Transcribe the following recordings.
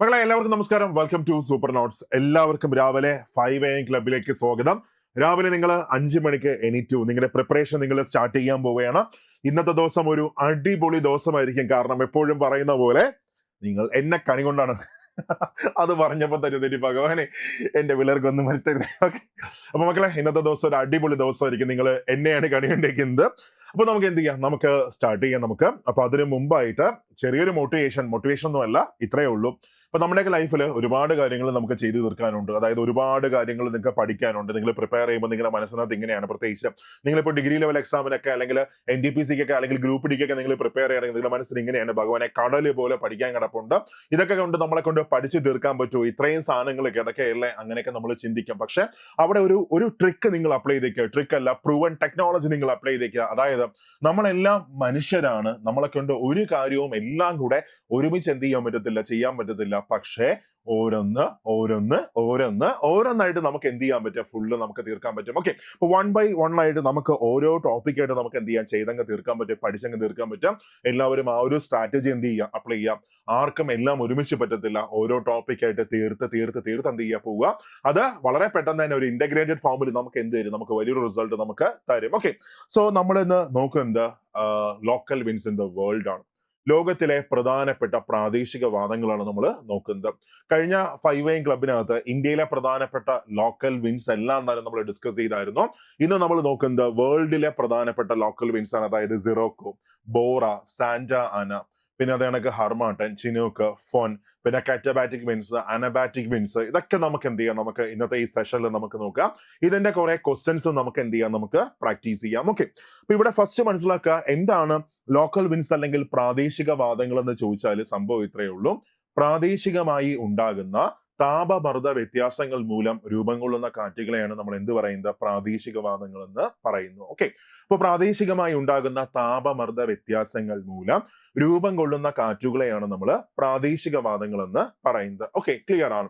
മക്കളെ എല്ലാവർക്കും നമസ്കാരം. വെൽക്കം ടു സൂപ്പർ നോട്ട്സ് എല്ലാവർക്കും രാവിലെ ഫൈവ് എ എം ക്ലബിലേക്ക് സ്വാഗതം. രാവിലെ നിങ്ങൾ അഞ്ച് മണിക്ക് എണീറ്റു. നിങ്ങളുടെ പ്രിപ്പറേഷൻ നിങ്ങൾ സ്റ്റാർട്ട് ചെയ്യാൻ പോവുകയാണ്. ഇന്നത്തെ ദിവസം ഒരു അടിപൊളി ദിവസമായിരിക്കും. കാരണം എപ്പോഴും പറയുന്ന പോലെ നിങ്ങൾ എന്നെ കണി കൊണ്ടാണ്. അത് പറഞ്ഞപ്പോ തെറ്റി ഭഗവാനെ എന്റെ പിള്ളേർക്കൊന്നും വരുത്തരുത്. ഓക്കെ അപ്പൊ മക്കളെ ഇന്നത്തെ ദിവസം ഒരു അടിപൊളി ദിവസമായിരിക്കും. നിങ്ങൾ എന്നെയാണ് കണി കൊണ്ടിരിക്കുന്നത് അപ്പൊ നമുക്ക് എന്ത് ചെയ്യാം? നമുക്ക് സ്റ്റാർട്ട് ചെയ്യാം നമുക്ക്. അപ്പൊ അതിന് മുമ്പായിട്ട് ചെറിയൊരു മോട്ടിവേഷൻ മോട്ടിവേഷൻ ഒന്നും അല്ല ഇത്രയേ ഉള്ളൂ. അപ്പൊ നമ്മുടെയൊക്കെ ലൈഫിൽ ഒരുപാട് കാര്യങ്ങൾ നമുക്ക് ചെയ്തു തീർക്കാനുണ്ട്. അതായത് ഒരുപാട് കാര്യങ്ങൾ നിങ്ങൾക്ക് പഠിക്കാനുണ്ട്. നിങ്ങൾ പ്രിപ്പയർ ചെയ്യുമ്പോൾ നിങ്ങളുടെ മനസ്സിനകത്ത് ഇങ്ങനെയാണ്. പ്രത്യേകിച്ച് നിങ്ങളിപ്പോൾ ഡിഗ്രി ലെവൽ എക്സാമിനൊക്കെ അല്ലെങ്കിൽ എൻ ഡി പി സിക്കൊക്കെ അല്ലെങ്കിൽ ഗ്രൂപ്പ് ഡിക്കൊക്കെ നിങ്ങൾ പ്രിപ്പയർ ചെയ്യണമെങ്കിൽ നിങ്ങളുടെ മനസ്സിൽ ഇങ്ങനെയാണ്. ഭഗവാനെ കടൽ പോലെ പഠിക്കാൻ കിടപ്പുണ്ട്. ഇതൊക്കെ കൊണ്ട് നമ്മളെ കൊണ്ട് പഠിച്ചു തീർക്കാൻ പറ്റുമോ? ഇത്രയും സാധനങ്ങൾ കിടക്കയല്ലേ അങ്ങനെയൊക്കെ നമ്മൾ ചിന്തിക്കും. പക്ഷെ അവിടെ ഒരു ഒരു ട്രിക്ക് നിങ്ങൾ അപ്ലൈ ചെയ്തേക്കുക. ട്രിക്ക് അല്ല പ്രൂവൻ ടെക്നോളജി നിങ്ങൾ അപ്ലൈ ചെയ്തേക്കുക. അതായത് നമ്മളെല്ലാം മനുഷ്യരാണ്. നമ്മളെ കൊണ്ട് ഒരു കാര്യവും എല്ലാം കൂടെ ഒരുമിച്ച് എന്ത് ചെയ്യാൻ പറ്റത്തില്ല ചെയ്യാൻ പറ്റത്തില്ല. പക്ഷേ ഓരോന്ന് ഓരോന്ന് ഓരോന്ന് ഓരോന്നായിട്ട് നമുക്ക് എന്ത് ചെയ്യാൻ പറ്റും? ഫുള്ള് നമുക്ക് തീർക്കാൻ പറ്റും. ഓക്കെ അപ്പോൾ വൺ ബൈ വൺ ആയിട്ട് നമുക്ക് ഓരോ ടോപ്പിക്കായിട്ട് നമുക്ക് എന്ത് ചെയ്യാം? ചെയ്തങ്ങ് തീർക്കാൻ പറ്റും പഠിച്ചങ്ങ് തീർക്കാൻ പറ്റും. എല്ലാവരും ആ ഒരു സ്ട്രാറ്റജി എന്ത് ചെയ്യാം? അപ്ലൈ ചെയ്യാം. ആർക്കും എല്ലാം ഒരുമിച്ച് പറ്റത്തില്ല. ഓരോ ടോപ്പിക്കായിട്ട് തീർത്ത് തീർത്ത് തീർത്ത് എന്ത് ചെയ്യാൻ പോവുക. അത് വളരെ പെട്ടെന്ന് തന്നെ ഒരു ഇന്റഗ്രേറ്റഡ് ഫോമിൽ നമുക്ക് എന്ത് തരും? നമുക്ക് വലിയൊരു റിസൾട്ട് നമുക്ക് തരും. ഓക്കെ സോ നമ്മൾ ഇന്ന് നോക്കുന്നത് local winds in the world ആണ്. ലോകത്തിലെ പ്രധാനപ്പെട്ട പ്രാദേശിക വാദങ്ങളാണ് നമ്മൾ നോക്കുന്നത്. കഴിഞ്ഞ ഫൈവ് എം ക്ലബിനകത്ത് ഇന്ത്യയിലെ പ്രധാനപ്പെട്ട ലോക്കൽ വിൻസ് എല്ലാം തന്നെ നമ്മൾ ഡിസ്കസ് ചെയ്തായിരുന്നു. ഇന്ന് നമ്മൾ നോക്കുന്നത് വേൾഡിലെ പ്രധാനപ്പെട്ട ലോക്കൽ വിൻസ് ആണ്. അതായത് സിറോക്കോ ബോറ സാന്റ ആന പിന്നെ അത് കണക്ക് ഹർമാട്ടൻ ചിനൂക്ക് ഫോൺ പിന്നെ കാറ്റബാറ്റിക് വിൻസ് അനബാറ്റിക് വിൻസ് ഇതൊക്കെ നമുക്ക് എന്ത് ചെയ്യാം? നമുക്ക് ഇന്നത്തെ ഈ സെഷനിൽ നമുക്ക് നോക്കാം. ഇതിന്റെ കുറെ ക്വസ്റ്റ്യൻസ് നമുക്ക് എന്ത് ചെയ്യാം? നമുക്ക് പ്രാക്ടീസ് ചെയ്യാം. ഓക്കെ അപ്പൊ ഇവിടെ ഫസ്റ്റ് മനസ്സിലാക്കുക എന്താണ് ലോക്കൽ വിൻസ് അല്ലെങ്കിൽ പ്രാദേശിക വാദങ്ങൾ എന്ന് ചോദിച്ചാൽ സംഭവം ഇത്രയേ ഉള്ളൂ. പ്രാദേശികമായി ഉണ്ടാകുന്ന താപമർദ്ദ വ്യത്യാസങ്ങൾ മൂലം രൂപം കൊള്ളുന്ന കാറ്റുകളെയാണ് നമ്മൾ എന്ത് പറയുന്നത്? പ്രാദേശിക വാദങ്ങൾ എന്ന് പറയുന്നു. ഓക്കെ അപ്പൊ പ്രാദേശികമായി ഉണ്ടാകുന്ന താപമർദ്ദ വ്യത്യാസങ്ങൾ മൂലം രൂപം കൊള്ളുന്ന കാറ്റുകളെയാണ് നമ്മൾ പ്രാദേശിക വാദങ്ങൾ എന്ന് പറയുന്നത്. ഓക്കെ ക്ലിയർ ആണ്.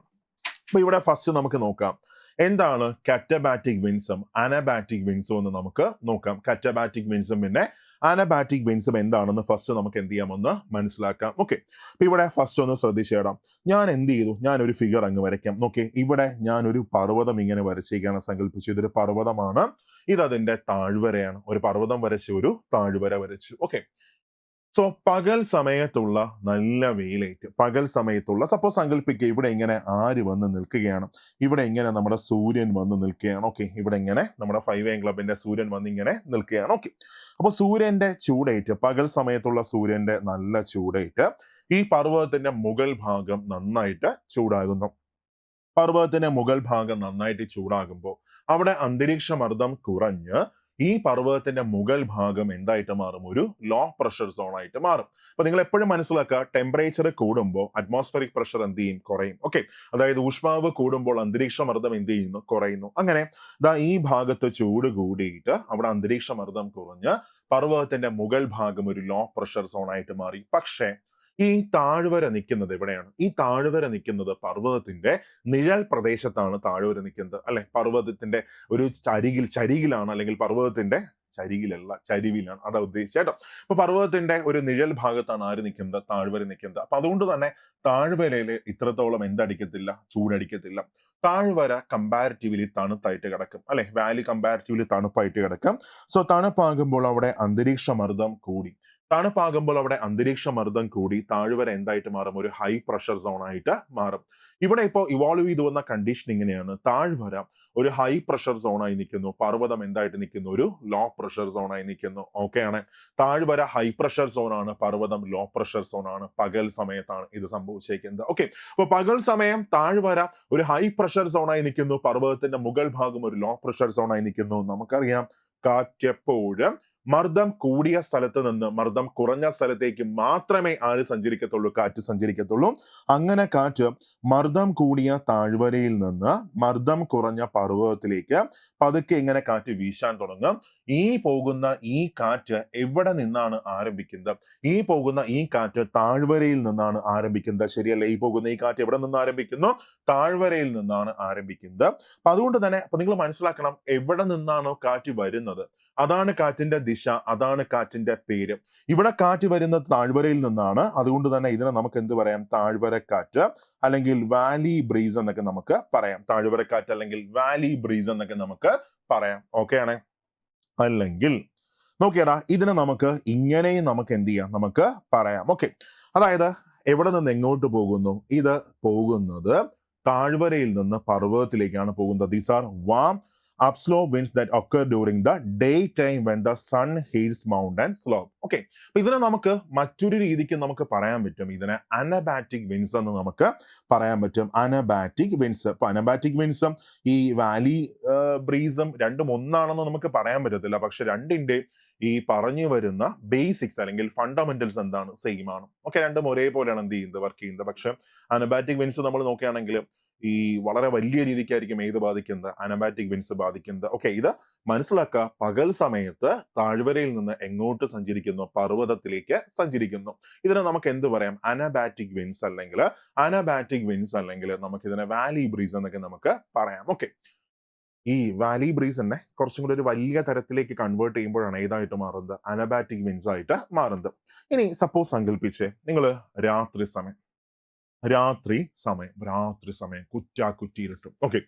അപ്പൊ ഇവിടെ ഫസ്റ്റ് നമുക്ക് നോക്കാം. എന്താണ് കാറ്റബാറ്റിക് വിൻസും അനബാറ്റിക് വിൻസും എന്ന് നമുക്ക് നോക്കാം. കാറ്റബാറ്റിക് വിൻസും പിന്നെ അനബാറ്റിക് വെയിൻസം എന്താണെന്ന് ഫസ്റ്റ് നമുക്ക് എന്ത് ചെയ്യാം ഒന്ന് മനസ്സിലാക്കാം. ഓക്കെ അപ്പൊ ഇവിടെ ഫസ്റ്റ് ഒന്ന് ശ്രദ്ധിച്ചേടാം. ഞാൻ എന്ത് ചെയ്തു? ഞാൻ ഒരു ഫിഗർ അങ്ങ് വരയ്ക്കാം. ഓക്കെ ഇവിടെ ഞാൻ ഒരു പർവതം ഇങ്ങനെ വരച്ചിരിക്കുകയാണ് സങ്കല്പിച്ചു ഇതൊരു പർവതമാണ്. ഇത് അതിന്റെ താഴ്വരയാണ്. ഒരു പർവതം വരച്ചു ഒരു താഴ്വര വരച്ചു. ഓക്കെ സോ പകൽ സമയത്തുള്ള നല്ല വെയിലേറ്റ് പകൽ സമയത്തുള്ള സപ്പോസ് സങ്കല്പിക്കുക ഇവിടെ ഇങ്ങനെ ആര് വന്ന് നിൽക്കുകയാണ് ഇവിടെ ഇങ്ങനെ നമ്മുടെ സൂര്യൻ വന്ന് നിൽക്കുകയാണ് ഓക്കെ ഇവിടെ ഇങ്ങനെ നമ്മുടെ ഫൈവ് എം ക്ലബിന്റെ സൂര്യൻ വന്ന് ഇങ്ങനെ നിൽക്കുകയാണ് ഓക്കെ അപ്പൊ സൂര്യന്റെ ചൂടേറ്റ് പകൽ സമയത്തുള്ള സൂര്യന്റെ നല്ല ചൂടേറ്റ് ഈ പർവതത്തിന്റെ മുകൾ ഭാഗം നന്നായിട്ട് ചൂടാകുന്നു. പർവതത്തിന്റെ മുകൾ ഭാഗം നന്നായിട്ട് ചൂടാകുമ്പോൾ അവിടെ അന്തരീക്ഷ മർദ്ദം കുറഞ്ഞ് ഈ പർവതത്തിന്റെ മുകൾ ഭാഗം എന്തായിട്ട് മാറും? ഒരു ലോ പ്രഷർ സോൺ ആയിട്ട് മാറും. അപ്പൊ നിങ്ങൾ എപ്പോഴും മനസ്സിലാക്കുക ടെമ്പറേച്ചർ കൂടുമ്പോൾ അറ്റ്മോസ്ഫറിക് പ്രഷർ എന്ത് ചെയ്യും? കുറയും. ഓക്കെ അതായത് ഊഷ്മാവ് കൂടുമ്പോൾ അന്തരീക്ഷ മർദ്ദം എന്ത് ചെയ്യുന്നു? കുറയുന്നു. അങ്ങനെ ദാ ഈ ഭാഗത്ത് ചൂട് കൂടിയിട്ട് അവിടെ അന്തരീക്ഷ മർദ്ദം കുറഞ്ഞ് പർവതത്തിന്റെ മുകൾ ഭാഗം ഒരു ലോ പ്രഷർ സോൺ ആയിട്ട് മാറി. പക്ഷേ ഈ താഴ്വര നിൽക്കുന്നത് എവിടെയാണ്? ഈ താഴ്വര നിൽക്കുന്നത് പർവതത്തിന്റെ നിഴൽ പ്രദേശത്താണ് താഴ്വര നിൽക്കുന്നത് അല്ലെ? പർവതത്തിന്റെ ഒരു ചരികിൽ ചരികിലാണ് അല്ലെങ്കിൽ പർവതത്തിന്റെ ചരികിലല്ല ചരിവിലാണ്. അതാ ഉദ്ദേശിച്ചത് കേട്ടോ. അപ്പൊ പർവതത്തിന്റെ ഒരു നിഴൽ ഭാഗത്താണ് ആര് നിൽക്കുന്നത് താഴ്വര നിൽക്കുന്നത് അപ്പൊ അതുകൊണ്ട് തന്നെ താഴ്വരയിൽ ഇത്രത്തോളം എന്തടിക്കത്തില്ല? ചൂടടിക്കത്തില്ല. താഴ്വര കമ്പാരിറ്റീവ്ലി തണുത്തായിട്ട് കിടക്കും. അല്ലെ? വാലി കമ്പാരിറ്റീവ്ലി തണുപ്പായിട്ട് കിടക്കും. സോ തണുപ്പാകുമ്പോൾ അവിടെ അന്തരീക്ഷ മർദ്ദം കൂടി. തണുപ്പാകുമ്പോൾ അവിടെ അന്തരീക്ഷ മർദ്ദം കൂടി താഴ്വര എന്തായിട്ട് മാറും? ഒരു ഹൈ പ്രഷർ സോൺ ആയിട്ട് മാറും. ഇവിടെ ഇപ്പോൾ ഇവോൾവ് ചെയ്തു വന്ന കണ്ടീഷൻ ഇങ്ങനെയാണ്. താഴ്വര ഒരു ഹൈ പ്രഷർ സോണായി നിൽക്കുന്നു. പർവതം എന്തായിട്ട് നിൽക്കുന്നു? ഒരു ലോ പ്രഷർ സോണായി നിൽക്കുന്നു. ആണ്. താഴ്വര ഹൈ പ്രഷർ സോണാണ് പർവതം ലോ പ്രഷർ സോണാണ് പകൽ സമയത്താണ് ഇത് സംഭവിച്ചേക്കുന്നത്. ഓക്കെ അപ്പോൾ പകൽ സമയം താഴ്വര ഒരു ഹൈ പ്രഷർ സോണായി നിൽക്കുന്നു. പർവതത്തിന്റെ മുകൾ ഭാഗം ഒരു ലോ പ്രഷർ സോണായി നിൽക്കുന്നു. നമുക്കറിയാം കാറ്റെപ്പോഴും മർദ്ദം കൂടിയ സ്ഥലത്ത് നിന്ന് മർദ്ദം കുറഞ്ഞ സ്ഥലത്തേക്ക് മാത്രമേ ആര് സഞ്ചരിക്കത്തുള്ളൂ കാറ്റ് സഞ്ചരിക്കത്തുള്ളൂ. അങ്ങനെ കാറ്റ് മർദ്ദം കൂടിയ താഴ്വരയിൽ നിന്ന് മർദ്ദം കുറഞ്ഞ പർവതത്തിലേക്ക് പതുക്കെ ഇങ്ങനെ കാറ്റ് വീശാൻ തുടങ്ങും. ഈ പോകുന്ന ഈ കാറ്റ് എവിടെ നിന്നാണ് ആരംഭിക്കുന്നത്? ഈ പോകുന്ന ഈ കാറ്റ് താഴ്വരയിൽ നിന്നാണ് ആരംഭിക്കുന്നത്. ശരിയല്ലേ? ഈ പോകുന്ന ഈ കാറ്റ് എവിടെ നിന്ന് ആരംഭിക്കുന്നു? താഴ്വരയിൽ നിന്നാണ് ആരംഭിക്കുന്നത്. അപ്പൊ അതുകൊണ്ട് തന്നെ അപ്പൊ നിങ്ങൾ മനസ്സിലാക്കണം എവിടെ നിന്നാണോ കാറ്റ് വരുന്നത്. അതാണ് കാറ്റിന്റെ ദിശ അതാണ് കാറ്റിന്റെ പേര്. ഇവിടെ കാറ്റ് വരുന്നത് താഴ്വരയിൽ നിന്നാണ്. അതുകൊണ്ട് തന്നെ ഇതിനെ നമുക്ക് എന്ത് പറയാം? താഴ്വരക്കാറ്റ് അല്ലെങ്കിൽ വാലി ബ്രീസ് എന്നൊക്കെ നമുക്ക് പറയാം. താഴ്വരക്കാറ്റ് അല്ലെങ്കിൽ വാലി ബ്രീസ് എന്നൊക്കെ നമുക്ക് പറയാം. ഓക്കെ ആണേ? അല്ലെങ്കിൽ നോക്കിയടാ ഇതിനെ നമുക്ക് ഇങ്ങനെയും നമുക്ക് എന്ത് ചെയ്യാം? നമുക്ക് പറയാം. ഓക്കെ അതായത് എവിടെ നിന്ന് എങ്ങോട്ട് പോകുന്നു? ഇത് പോകുന്നത് താഴ്വരയിൽ നിന്ന് പർവതത്തിലേക്കാണ് പോകുന്നത്. ദീസ് ആർ വാം upslope ഒക്കെ during the day time when the sun heats mount and slow okay അപ്പൊ ഇതിനെ നമുക്ക് മറ്റൊരു രീതിക്ക് നമുക്ക് പറയാൻ പറ്റും. ഇതിനെ അനബാറ്റിക് വിൻസ് എന്ന് നമുക്ക് പറയാൻ പറ്റും. അനബാറ്റിക് വിൻസ് ഇപ്പൊ അനബാറ്റിക് വിൻസും ഈ വാലി ബ്രീസും രണ്ടും ഒന്നാണെന്ന് നമുക്ക് പറയാൻ പറ്റത്തില്ല. പക്ഷെ രണ്ടിന്റെ ഈ പറഞ്ഞു വരുന്ന ബേസിക്സ് അല്ലെങ്കിൽ ഫണ്ടമെന്റൽസ് എന്താണ്? സെയിം ആണ്. ഓക്കെ രണ്ടും ഒരേപോലെയാണ് എന്ത് ചെയ്യുന്നത്? വർക്ക് ചെയ്യുന്നത്. പക്ഷെ അനബാറ്റിക് വിൻസ് നമ്മൾ നോക്കുകയാണെങ്കിൽ ഈ വളരെ വലിയ രീതിക്കായിരിക്കും ഏത് ബാധിക്കുന്നത്? അനബാറ്റിക് വിൻസ് ബാധിക്കുന്നത്. ഓക്കെ ഇത് മനസ്സിലാക്കുക. പകൽ സമയത്ത് താഴ്വരയിൽ നിന്ന് എങ്ങോട്ട് സഞ്ചരിക്കുന്നു? പർവതത്തിലേക്ക് സഞ്ചരിക്കുന്നു. ഇതിനെ നമുക്ക് എന്ത് പറയാം? അനബാറ്റിക് വിൻസ് അല്ലെങ്കിൽ അനബാറ്റിക് വിൻസ് അല്ലെങ്കിൽ നമുക്ക് ഇതിനെ വാലി ബ്രീസ് എന്നൊക്കെ നമുക്ക് പറയാം. ഓക്കെ ഈ വാലി ബ്രീസ് തന്നെ കുറച്ചും കൂടി ഒരു വലിയ തരത്തിലേക്ക് കൺവേർട്ട് ചെയ്യുമ്പോഴാണ് ഏതായിട്ട് മാറുന്നത്? അനബാറ്റിക് വിൻസ് ആയിട്ട് മാറുന്നത്. ഇനി സപ്പോസ് സങ്കല്പിച്ച് നിങ്ങൾ രാത്രി സമയം രാത്രി സമയം രാത്രി സമയം കുറ്റാ കുറ്റിയിരുട്ടും ഓക്കെ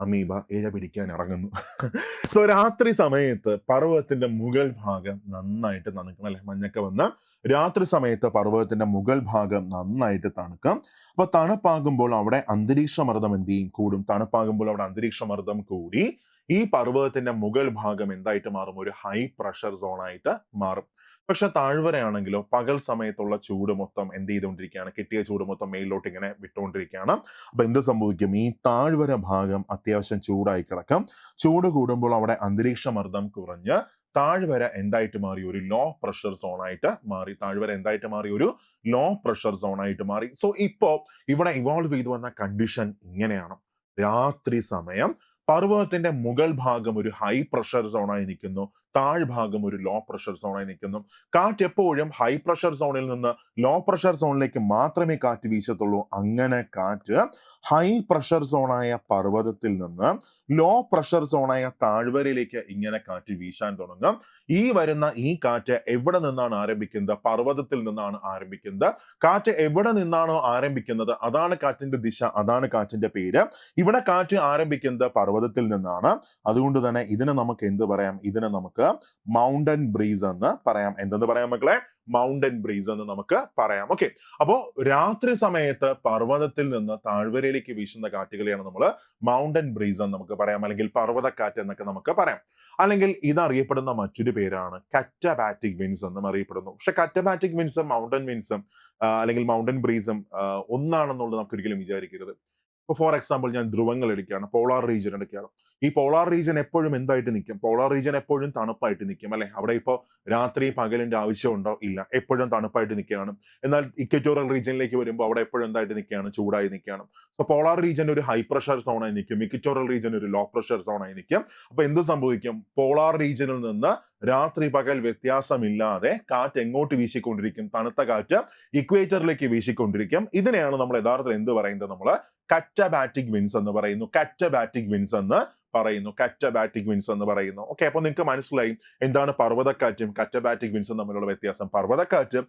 അമീബ ഇര പിടിക്കാൻ ഇറങ്ങുന്നു. സോ രാത്രി സമയത്ത് പർവതത്തിന്റെ മുകൾ ഭാഗം നന്നായിട്ട് നനക്കണം അല്ലെ? മഞ്ഞൊക്കെ വന്ന് രാത്രി സമയത്ത് പർവതത്തിന്റെ മുകൾ ഭാഗം നന്നായിട്ട് തണുക്കും. അപ്പൊ തണുപ്പാകുമ്പോൾ അവിടെ അന്തരീക്ഷ മർദ്ദം എന്ത് ചെയ്യും? കൂടും. തണുപ്പാകുമ്പോൾ അവിടെ അന്തരീക്ഷ മർദ്ദം കൂടി ഈ പർവതത്തിന്റെ മുകൾ ഭാഗം എന്തായിട്ട് മാറും? ഒരു ഹൈ പ്രഷർ സോൺ ആയിട്ട് മാറും. പക്ഷെ താഴ്വരയാണെങ്കിലോ പകൽ സമയത്തുള്ള ചൂട് മൊത്തം എന്ത് ചെയ്തുകൊണ്ടിരിക്കുകയാണ്? കിട്ടിയ ചൂട് മൊത്തം മേലിലോട്ട് ഇങ്ങനെ വിട്ടുകൊണ്ടിരിക്കുകയാണ്. അപ്പൊ എന്ത് സംഭവിക്കും? ഈ താഴ്വര ഭാഗം അത്യാവശ്യം ചൂടായി കിടക്കും. ചൂട് കൂടുമ്പോൾ അവിടെ അന്തരീക്ഷ മർദ്ദം കുറഞ്ഞ് താഴ്വര എന്തായിട്ട് മാറി? ഒരു ലോ പ്രഷർ സോൺ ആയിട്ട് മാറി. താഴ്വര എന്തായിട്ട് മാറി? ഒരു ലോ പ്രഷർ സോൺ ആയിട്ട് മാറി. സോ ഇപ്പോ ഇവിടെ ഇവോൾവ് ചെയ്തു വന്ന കണ്ടീഷൻ ഇങ്ങനെയാണ്. രാത്രി സമയം പർവതത്തിന്റെ മുകൾ ഭാഗം ഒരു ഹൈ പ്രഷർ സോണായി നിൽക്കുന്നു. താഴ്ഭാഗം ഒരു ലോ പ്രഷർ സോണായി നിൽക്കുന്നു. കാറ്റ് എപ്പോഴും ഹൈ പ്രഷർ സോണിൽ നിന്ന് ലോ പ്രഷർ സോണിലേക്ക് മാത്രമേ കാറ്റ് വീശത്തുള്ളൂ. അങ്ങനെ കാറ്റ് ഹൈ പ്രഷർ സോണായ പർവതത്തിൽ നിന്ന് ലോ പ്രഷർ സോണായ താഴ്വരയിലേക്ക് ഇങ്ങനെ കാറ്റ് വീശാൻ തുടങ്ങും. ഈ വരുന്ന ഈ കാറ്റ് എവിടെ നിന്നാണ് ആരംഭിക്കുന്നത്? പർവതത്തിൽ നിന്നാണ് ആരംഭിക്കുന്നത്. കാറ്റ് എവിടെ നിന്നാണോ ആരംഭിക്കുന്നത്? അതാണ് കാറ്റിന്റെ ദിശ അതാണ് കാറ്റിന്റെ പേര്. ഇവിടെ കാറ്റ് ആരംഭിക്കുന്നത് പർവതത്തിൽ നിന്നാണ്. അതുകൊണ്ട് തന്നെ ഇതിനെ നമുക്ക് എന്ത് പറയാം? ഇതിനെ നമുക്ക് മൗണ്ടൻ ബ്രീസ് എന്ന് പറയാം. എന്തെന്ന് പറയാം മക്കളെ? മൗണ്ടൻ ബ്രീസ് എന്ന് നമുക്ക് പറയാം. ഓക്കെ അപ്പോ രാത്രി സമയത്ത് പർവതത്തിൽ നിന്ന് താഴ്വരയിലേക്ക് വീശുന്ന കാറ്റുകളെയാണ് നമ്മൾ മൗണ്ടൻ ബ്രീസ് എന്ന് നമുക്ക് പറയാം. അല്ലെങ്കിൽ പർവതക്കാറ്റ് എന്നൊക്കെ നമുക്ക് പറയാം. അല്ലെങ്കിൽ ഇതറിയപ്പെടുന്ന മറ്റൊരു പേരാണ് കറ്റബാറ്റിക് വിൻസ് എന്നും അറിയപ്പെടുന്നു. പക്ഷെ കറ്റബാറ്റിക് വിൻസും മൗണ്ടൻ വിൻസും അല്ലെങ്കിൽ മൗണ്ടൻ ബ്രീസും ഒന്നാണെന്നുള്ളത് നമുക്ക് ഒരിക്കലും വിചാരിക്കരുത്. ഇപ്പൊ ഫോർ എക്സാമ്പിൾ ഞാൻ ധ്രുവങ്ങൾ എടുക്കുകയാണ് പോളാർ റീജിയൻ എടുക്കുകയാണ്. ഈ പോളാർ റീജിയൻ എപ്പോഴും എന്തായിട്ട് നിൽക്കും പോളാർ റീജിയൻ എപ്പോഴും തണുപ്പായിട്ട് നിൽക്കും അല്ലെ? അവിടെ ഇപ്പോൾ രാത്രി പകലിന്റെ ആവശ്യമുണ്ടോ ഇല്ല. എപ്പോഴും തണുപ്പായിട്ട് നിൽക്കുകയാണ്. എന്നാൽ ഇക്വറ്റോറിയൽ റീജിയനിലേക്ക് വരുമ്പോൾ അവിടെ എപ്പോഴും എന്തായിട്ട് നിൽക്കുകയാണ്? ചൂടായി നിൽക്കുകയാണ്. സോ പോളാർ റീജിയൻ ഒരു ഹൈ പ്രഷർ സോണായി നിൽക്കും ഇക്വറ്റോറിയൽ റീജിയൻ ഒരു ലോ പ്രഷർ സോണായി നിൽക്കും അപ്പൊ എന്ത് സംഭവിക്കും? പോളാർ റീജിയനിൽ നിന്ന് രാത്രി പകൽ വ്യത്യാസമില്ലാതെ കാറ്റ് എങ്ങോട്ട് വീശിക്കൊണ്ടിരിക്കും? തണുത്ത കാറ്റ് ഇക്വേറ്ററിലേക്ക് വീശിക്കൊണ്ടിരിക്കും. ഇതിനെയാണ് നമ്മൾ യഥാർത്ഥത്തിൽ എന്ത് പറയുന്നത്? നമ്മൾ കറ്റബാറ്റിക് വിൻസ് എന്ന് പറയുന്നു. കറ്റബാറ്റിക് വിൻസ് എന്ന് പറയുന്നു. കറ്റബാറ്റിക് വിൻസ് എന്ന് പറയുന്നു. ഓക്കെ അപ്പൊ നിങ്ങൾക്ക് മനസ്സിലായി എന്താണ് പർവതക്കാറ്റും കറ്റബാറ്റിക് വിൻസും തമ്മിലുള്ള വ്യത്യാസം. പർവതക്കാറ്റ്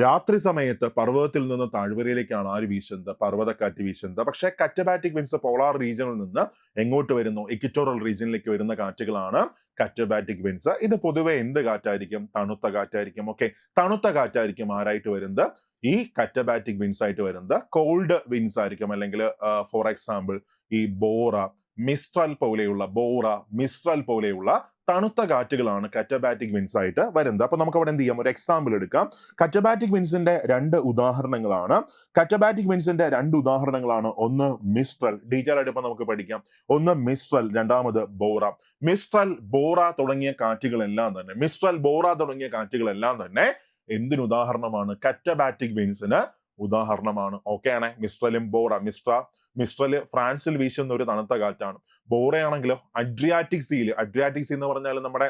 രാത്രി സമയത്ത് പർവതത്തിൽ നിന്ന് താഴ്വരയിലേക്കാണ് ആര് വീശുന്നത്? പർവതക്കാറ്റ് വീശുന്നത്. പക്ഷേ കറ്റബാറ്റിക് വിൻസ് പോളാർ റീജിയനിൽ നിന്ന് എങ്ങോട്ട് വരുന്നു? ഇക്വറ്റോറൽ റീജിയനിലേക്ക് വരുന്ന കാറ്റുകളാണ് കറ്റബാറ്റിക് വിൻസ്. ഇത് പൊതുവെ എന്ത് കാറ്റായിരിക്കും? തണുത്ത കാറ്റായിരിക്കും. ഓക്കെ തണുത്ത കാറ്റായിരിക്കും ആരായിട്ട് വരുന്നത്? ഈ കറ്റബാറ്റിക് വിൻസ് ആയിട്ട് വരുന്നത് കോൾഡ് വിൻസ് ആയിരിക്കും. അല്ലെങ്കിൽ ഫോർ എക്സാമ്പിൾ ഈ ബോറ മിസ്ട്രൽ പോലെയുള്ള ബോറ മിസ്ട്രൽ പോലെയുള്ള തണുത്ത കാറ്റുകളാണ് കറ്റബാറ്റിക് വിൻസ് ആയിട്ട് വരുന്നത്. അപ്പൊ നമുക്ക് അവിടെ എന്ത് ചെയ്യാം? ഒരു എക്സാമ്പിൾ എടുക്കാം. കറ്റബാറ്റിക് വിൻസിന്റെ രണ്ട് ഉദാഹരണങ്ങളാണ്. കറ്റബാറ്റിക് വിൻസിന്റെ രണ്ട് ഉദാഹരണങ്ങളാണ്. ഒന്ന് മിസ്ട്രൽ ഡീറ്റെയിൽ ആയിട്ട് ഇപ്പൊ നമുക്ക് പഠിക്കാം. ഒന്ന് മിസ്ട്രൽ രണ്ടാമത് ബോറ. മിസ്ട്രൽ ബോറ തുടങ്ങിയ കാറ്റുകളെല്ലാം തന്നെ മിസ്ട്രൽ ബോറ തുടങ്ങിയ കാറ്റുകളെല്ലാം തന്നെ എന്തിന് ഉദാഹരണമാണ്? കറ്റബാറ്റിക് വെയിൻസിന് ഉദാഹരണമാണ്. ഓക്കെ ആണ്. മിസ്ട്രലും ബോറ മിസ്ട്ര മിസ്ട്രൽ ഫ്രാൻസിൽ വീശുന്ന ഒരു തണുത്ത കാറ്റാണ്. ബോറയാണെങ്കിലോ അഡ്രിയാറ്റിക് സീൽ അഡ്രിയാറ്റിക് സീ എന്ന് പറഞ്ഞാൽ നമ്മുടെ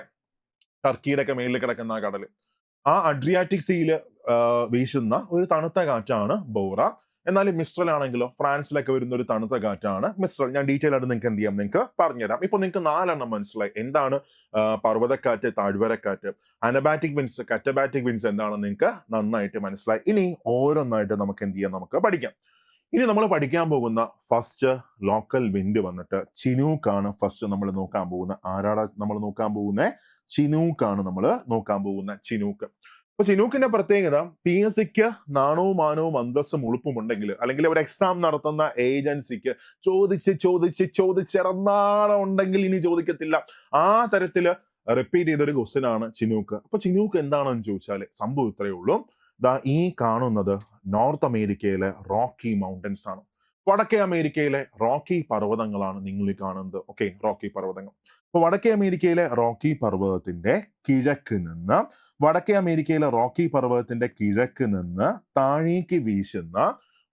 ടർക്കിയുടെ ഒക്കെ മേലിൽ കിടക്കുന്ന ആ കടൽ. ആ അഡ്രിയാറ്റിക് സീൽ വീശുന്ന ഒരു തണുത്ത കാറ്റാണ് ബോറ. എന്നാൽ മിസ്ട്രൽ ആണെങ്കിലോ ഫ്രാൻസിലൊക്കെ വരുന്ന ഒരു തണുത്ത കാറ്റാണ് മിസ്ട്രൽ ഞാൻ ഡീറ്റെയിൽ ആയിട്ട് നിങ്ങൾക്ക് എന്ത് ചെയ്യാം നിങ്ങൾക്ക് പറഞ്ഞുതരാം. ഇപ്പൊ നിങ്ങൾക്ക് നാലെണ്ണം മനസ്സിലായി. എന്താണ് പർവതക്കാറ്റ് താഴ്വരക്കാറ്റ് അനബാറ്റിക് വിൻസ് കറ്റബാറ്റിക് വിൻസ് എന്താണെന്ന് നിങ്ങൾക്ക് നന്നായിട്ട് മനസ്സിലായി. ഇനി ഓരോന്നായിട്ട് നമുക്ക് എന്ത് ചെയ്യാം നമുക്ക് പഠിക്കാം. ഇനി നമ്മൾ പഠിക്കാൻ പോകുന്ന ഫസ്റ്റ് ലോക്കൽ വിൻഡ് വന്നിട്ട് ചിനൂക്കാണ് ഫസ്റ്റ് നമ്മൾ നോക്കാൻ പോകുന്ന ആരാടാ നമ്മൾ നോക്കാൻ പോകുന്ന? ചിനൂക്കാണ് നമ്മൾ നോക്കാൻ പോകുന്ന ചിനൂക്ക്. അപ്പൊ ചിനൂക്കിന്റെ പ്രത്യേകത പി എസ് സിക്ക് നാണവും മാനവും അന്തസ്സും ഉളുപ്പും ഉണ്ടെങ്കിൽ അല്ലെങ്കിൽ ഒരു എക്സാം നടത്തുന്ന ഏജൻസിക്ക് ചോദിച്ച് ചോദിച്ച് ചോദിച്ചിറന്നാളം ഉണ്ടെങ്കിൽ ഇനി ചോദിക്കത്തില്ല. ആ തരത്തിൽ റിപ്പീറ്റ് ചെയ്തൊരു ക്വസ്റ്റ്യൻ ആണ് ചിനൂക്ക് അപ്പൊ ചിനൂക്ക് എന്താണെന്ന് ചോദിച്ചാൽ സംഭവം ഇത്രയേ ഉള്ളൂ. ദാ ഈ കാണുന്നത് നോർത്ത് അമേരിക്കയിലെ റോക്കി മൗണ്ടൻസ് ആണ്. വടക്കേ അമേരിക്കയിലെ റോക്കി പർവതങ്ങളാണ് നിങ്ങൾ കാണുന്നത്. ഓക്കെ റോക്കി പർവതങ്ങൾ. അപ്പൊ വടക്കേ അമേരിക്കയിലെ റോക്കി പർവതത്തിന്റെ കിഴക്ക് നിന്ന് വടക്കേ അമേരിക്കയിലെ റോക്കി പർവതത്തിന്റെ കിഴക്ക് നിന്ന് താഴേക്ക് വീശുന്ന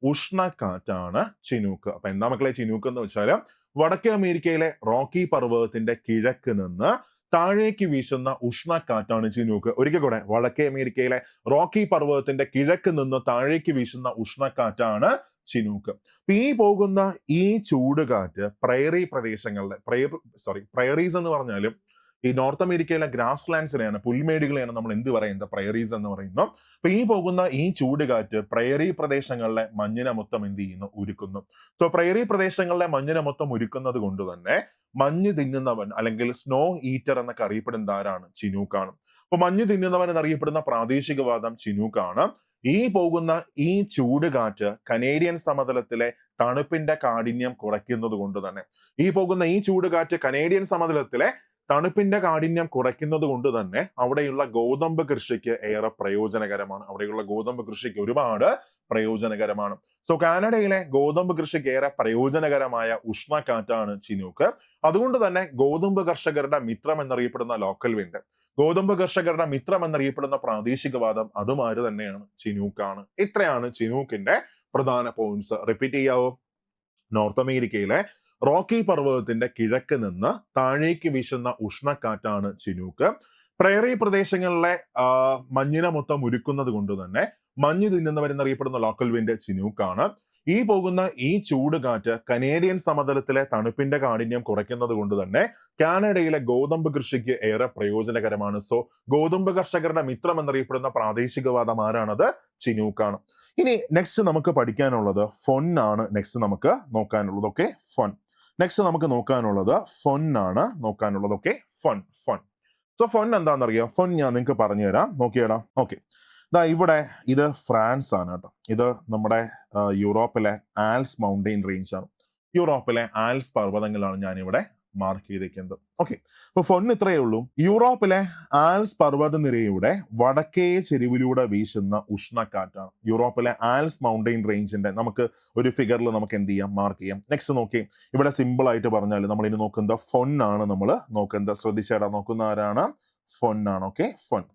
ഉഷ്ണക്കാറ്റാണ് ചിനൂക്ക്. അപ്പൊ എന്താ മക്കളെ ചിനൂക്ക് എന്ന് വെച്ചാൽ വടക്കേ അമേരിക്കയിലെ റോക്കി പർവതത്തിന്റെ കിഴക്ക് നിന്ന് താഴേക്ക് വീശുന്ന ഉഷ്ണക്കാറ്റാണ് ചിനൂക്ക്. ഒരിക്കൽ കൂടെ വടക്കേ അമേരിക്കയിലെ റോക്കി പർവതത്തിന്റെ കിഴക്ക് നിന്ന് താഴേക്ക് വീശുന്ന ഉഷ്ണക്കാറ്റാണ് ചിനൂക്ക്. അപ്പൊ ഈ പോകുന്ന ഈ ചൂട് കാറ്റ് പ്രയറി പ്രദേശങ്ങളിലെ പ്രയർ സോറി പ്രയറീസ് എന്ന് പറഞ്ഞാലും ഈ നോർത്ത് അമേരിക്കയിലെ ഗ്രാസ് ലാൻഡ്സിനെയാണ് പുൽമേടുകളെയാണ് നമ്മൾ എന്ത് പറയുന്നത്? പ്രയറീസ് എന്ന് പറയുന്നു അപ്പൊ ഈ പോകുന്ന ഈ ചൂടുകാറ്റ് പ്രയറി പ്രദേശങ്ങളിലെ മഞ്ഞിനെ മൊത്തം എന്ത് ചെയ്യുന്നു? ഉരുക്കുന്നു. സോ പ്രയറി പ്രദേശങ്ങളിലെ മഞ്ഞിനെ മൊത്തം ഉരുക്കുന്നത് കൊണ്ട് തന്നെ മഞ്ഞ് തിന്നുന്നവൻ അല്ലെങ്കിൽ സ്നോ ഈറ്റർ എന്നൊക്കെ അറിയപ്പെടുന്ന ആരാണ്? ചിനൂക്കാണ്. അപ്പൊ മഞ്ഞ് തിന്നുന്നവൻ എന്നറിയപ്പെടുന്ന പ്രാദേശികവാദം ചിനൂക്കാണ്. ഈ പോകുന്ന ഈ ചൂട് കാറ്റ് കനേഡിയൻ സമതലത്തിലെ തണുപ്പിന്റെ കാഠിന്യം കുറയ്ക്കുന്നത് കൊണ്ട് തന്നെ. ഈ പോകുന്ന ഈ ചൂട് കാറ്റ് കനേഡിയൻ സമതലത്തിലെ തണുപ്പിന്റെ കാഠിന്യം കുറയ്ക്കുന്നത് കൊണ്ട് തന്നെ അവിടെയുള്ള ഗോതമ്പ് കൃഷിക്ക് ഏറെ പ്രയോജനകരമാണ്. അവിടെയുള്ള ഗോതമ്പ് കൃഷിക്ക് ഒരുപാട് പ്രയോജനകരമാണ്. സോ കാനഡയിലെ ഗോതമ്പ് കൃഷിക്ക് ഏറെ പ്രയോജനകരമായ ഉഷ്ണക്കാറ്റാണ് ചിനൂക്ക്. അതുകൊണ്ട് തന്നെ ഗോതമ്പ് കർഷകരുടെ മിത്രം എന്നറിയപ്പെടുന്ന ലോക്കൽ വിൻഡ് ഗോതമ്പ് കർഷകരുടെ മിത്രം എന്നറിയപ്പെടുന്ന പ്രാദേശികവാദം അതുമാര് തന്നെയാണ്. ചിനൂക്കാണ്. ഇത്രയാണ് ചിനൂക്കിന്റെ പ്രധാന പോയിന്റ്സ് റിപ്പീറ്റ് ചെയ്യാവോ? നോർത്ത് അമേരിക്കയിലെ റോക്കി പർവതത്തിന്റെ കിഴക്ക് നിന്ന് താഴേക്ക് വീശുന്ന ഉഷ്ണക്കാറ്റാണ് ചിനൂക്ക്. പ്രേറി പ്രദേശങ്ങളിലെ മഞ്ഞിനെ മൊത്തം ഉരുക്കുന്നത് കൊണ്ട് തന്നെ മഞ്ഞ് തിന്നുന്നവരെന്നറിയപ്പെടുന്ന ലോക്കൽ വിൻഡ് ചിനൂക്കാണ്. ഈ പോകുന്ന ഈ ചൂട് കാറ്റ് കനേഡിയൻ സമതലത്തിലെ തണുപ്പിന്റെ കാഠിന്യം കുറയ്ക്കുന്നത് കൊണ്ട് തന്നെ കാനഡയിലെ ഗോതമ്പ് കൃഷിക്ക് ഏറെ പ്രയോജനകരമാണ്. സോ ഗോതമ്പ് കർഷകരുടെ മിത്രം എന്നറിയപ്പെടുന്ന പ്രാദേശികവാദം ആരാണത്? ചിനൂക്കാണ്. ഇനി നെക്സ്റ്റ് നമുക്ക് പഠിക്കാനുള്ളത് ഫൊൻ ആണ് നെക്സ്റ്റ് നമുക്ക് നോക്കാനുള്ളത് ഓക്കെ ഫൊൻ നെക്സ്റ്റ് നമുക്ക് നോക്കാനുള്ളത് ഫൊൻ ആണ് നോക്കാനുള്ളത് ഓക്കെ ഫൊൻ ഫൊൻ സോ ഫൊൻ എന്താണെന്നറിയാം? ഫൊൻ ഞാൻ നിങ്ങൾക്ക് പറഞ്ഞുതരാം. നോക്കിയടാം. ഓക്കെ ദാ ഇവിടെ ഇത് ഫ്രാൻസ് ആണ് കേട്ടോ. ഇത് നമ്മുടെ യൂറോപ്പിലെ ആൽസ് മൗണ്ടെയിൻ റേഞ്ച് ആണ്. യൂറോപ്പിലെ ആൽസ് പർവതങ്ങളാണ് ഞാൻ ഇവിടെ മാർക്ക് ചെയ്തിരിക്കുന്നത് ഓക്കെ അപ്പൊ ഫൊന്ന് ഇത്രയേ ഉള്ളൂ. യൂറോപ്പിലെ ആൽസ് പർവതനിരയുടെ വടക്കേ ചെരിവിലൂടെ വീശുന്ന ഉഷ്ണക്കാറ്റാണ്. യൂറോപ്പിലെ ആൽസ് മൗണ്ടെയിൻ റേഞ്ചിന്റെ നമുക്ക് ഒരു ഫിഗറിൽ നമുക്ക് എന്ത് ചെയ്യാം? മാർക്ക് ചെയ്യാം. നെക്സ്റ്റ് നോക്കി ഇവിടെ സിമ്പിൾ ആയിട്ട് പറഞ്ഞാൽ നമ്മൾ ഇനി നോക്കുന്നത് ഫൊന്നാണ് നമ്മൾ നോക്കുന്നത്. ശ്രദ്ധിച്ചേടാ നോക്കുന്ന ആരാണ്? ഫൊന്നാണ് ഓക്കെ ഫൊൻ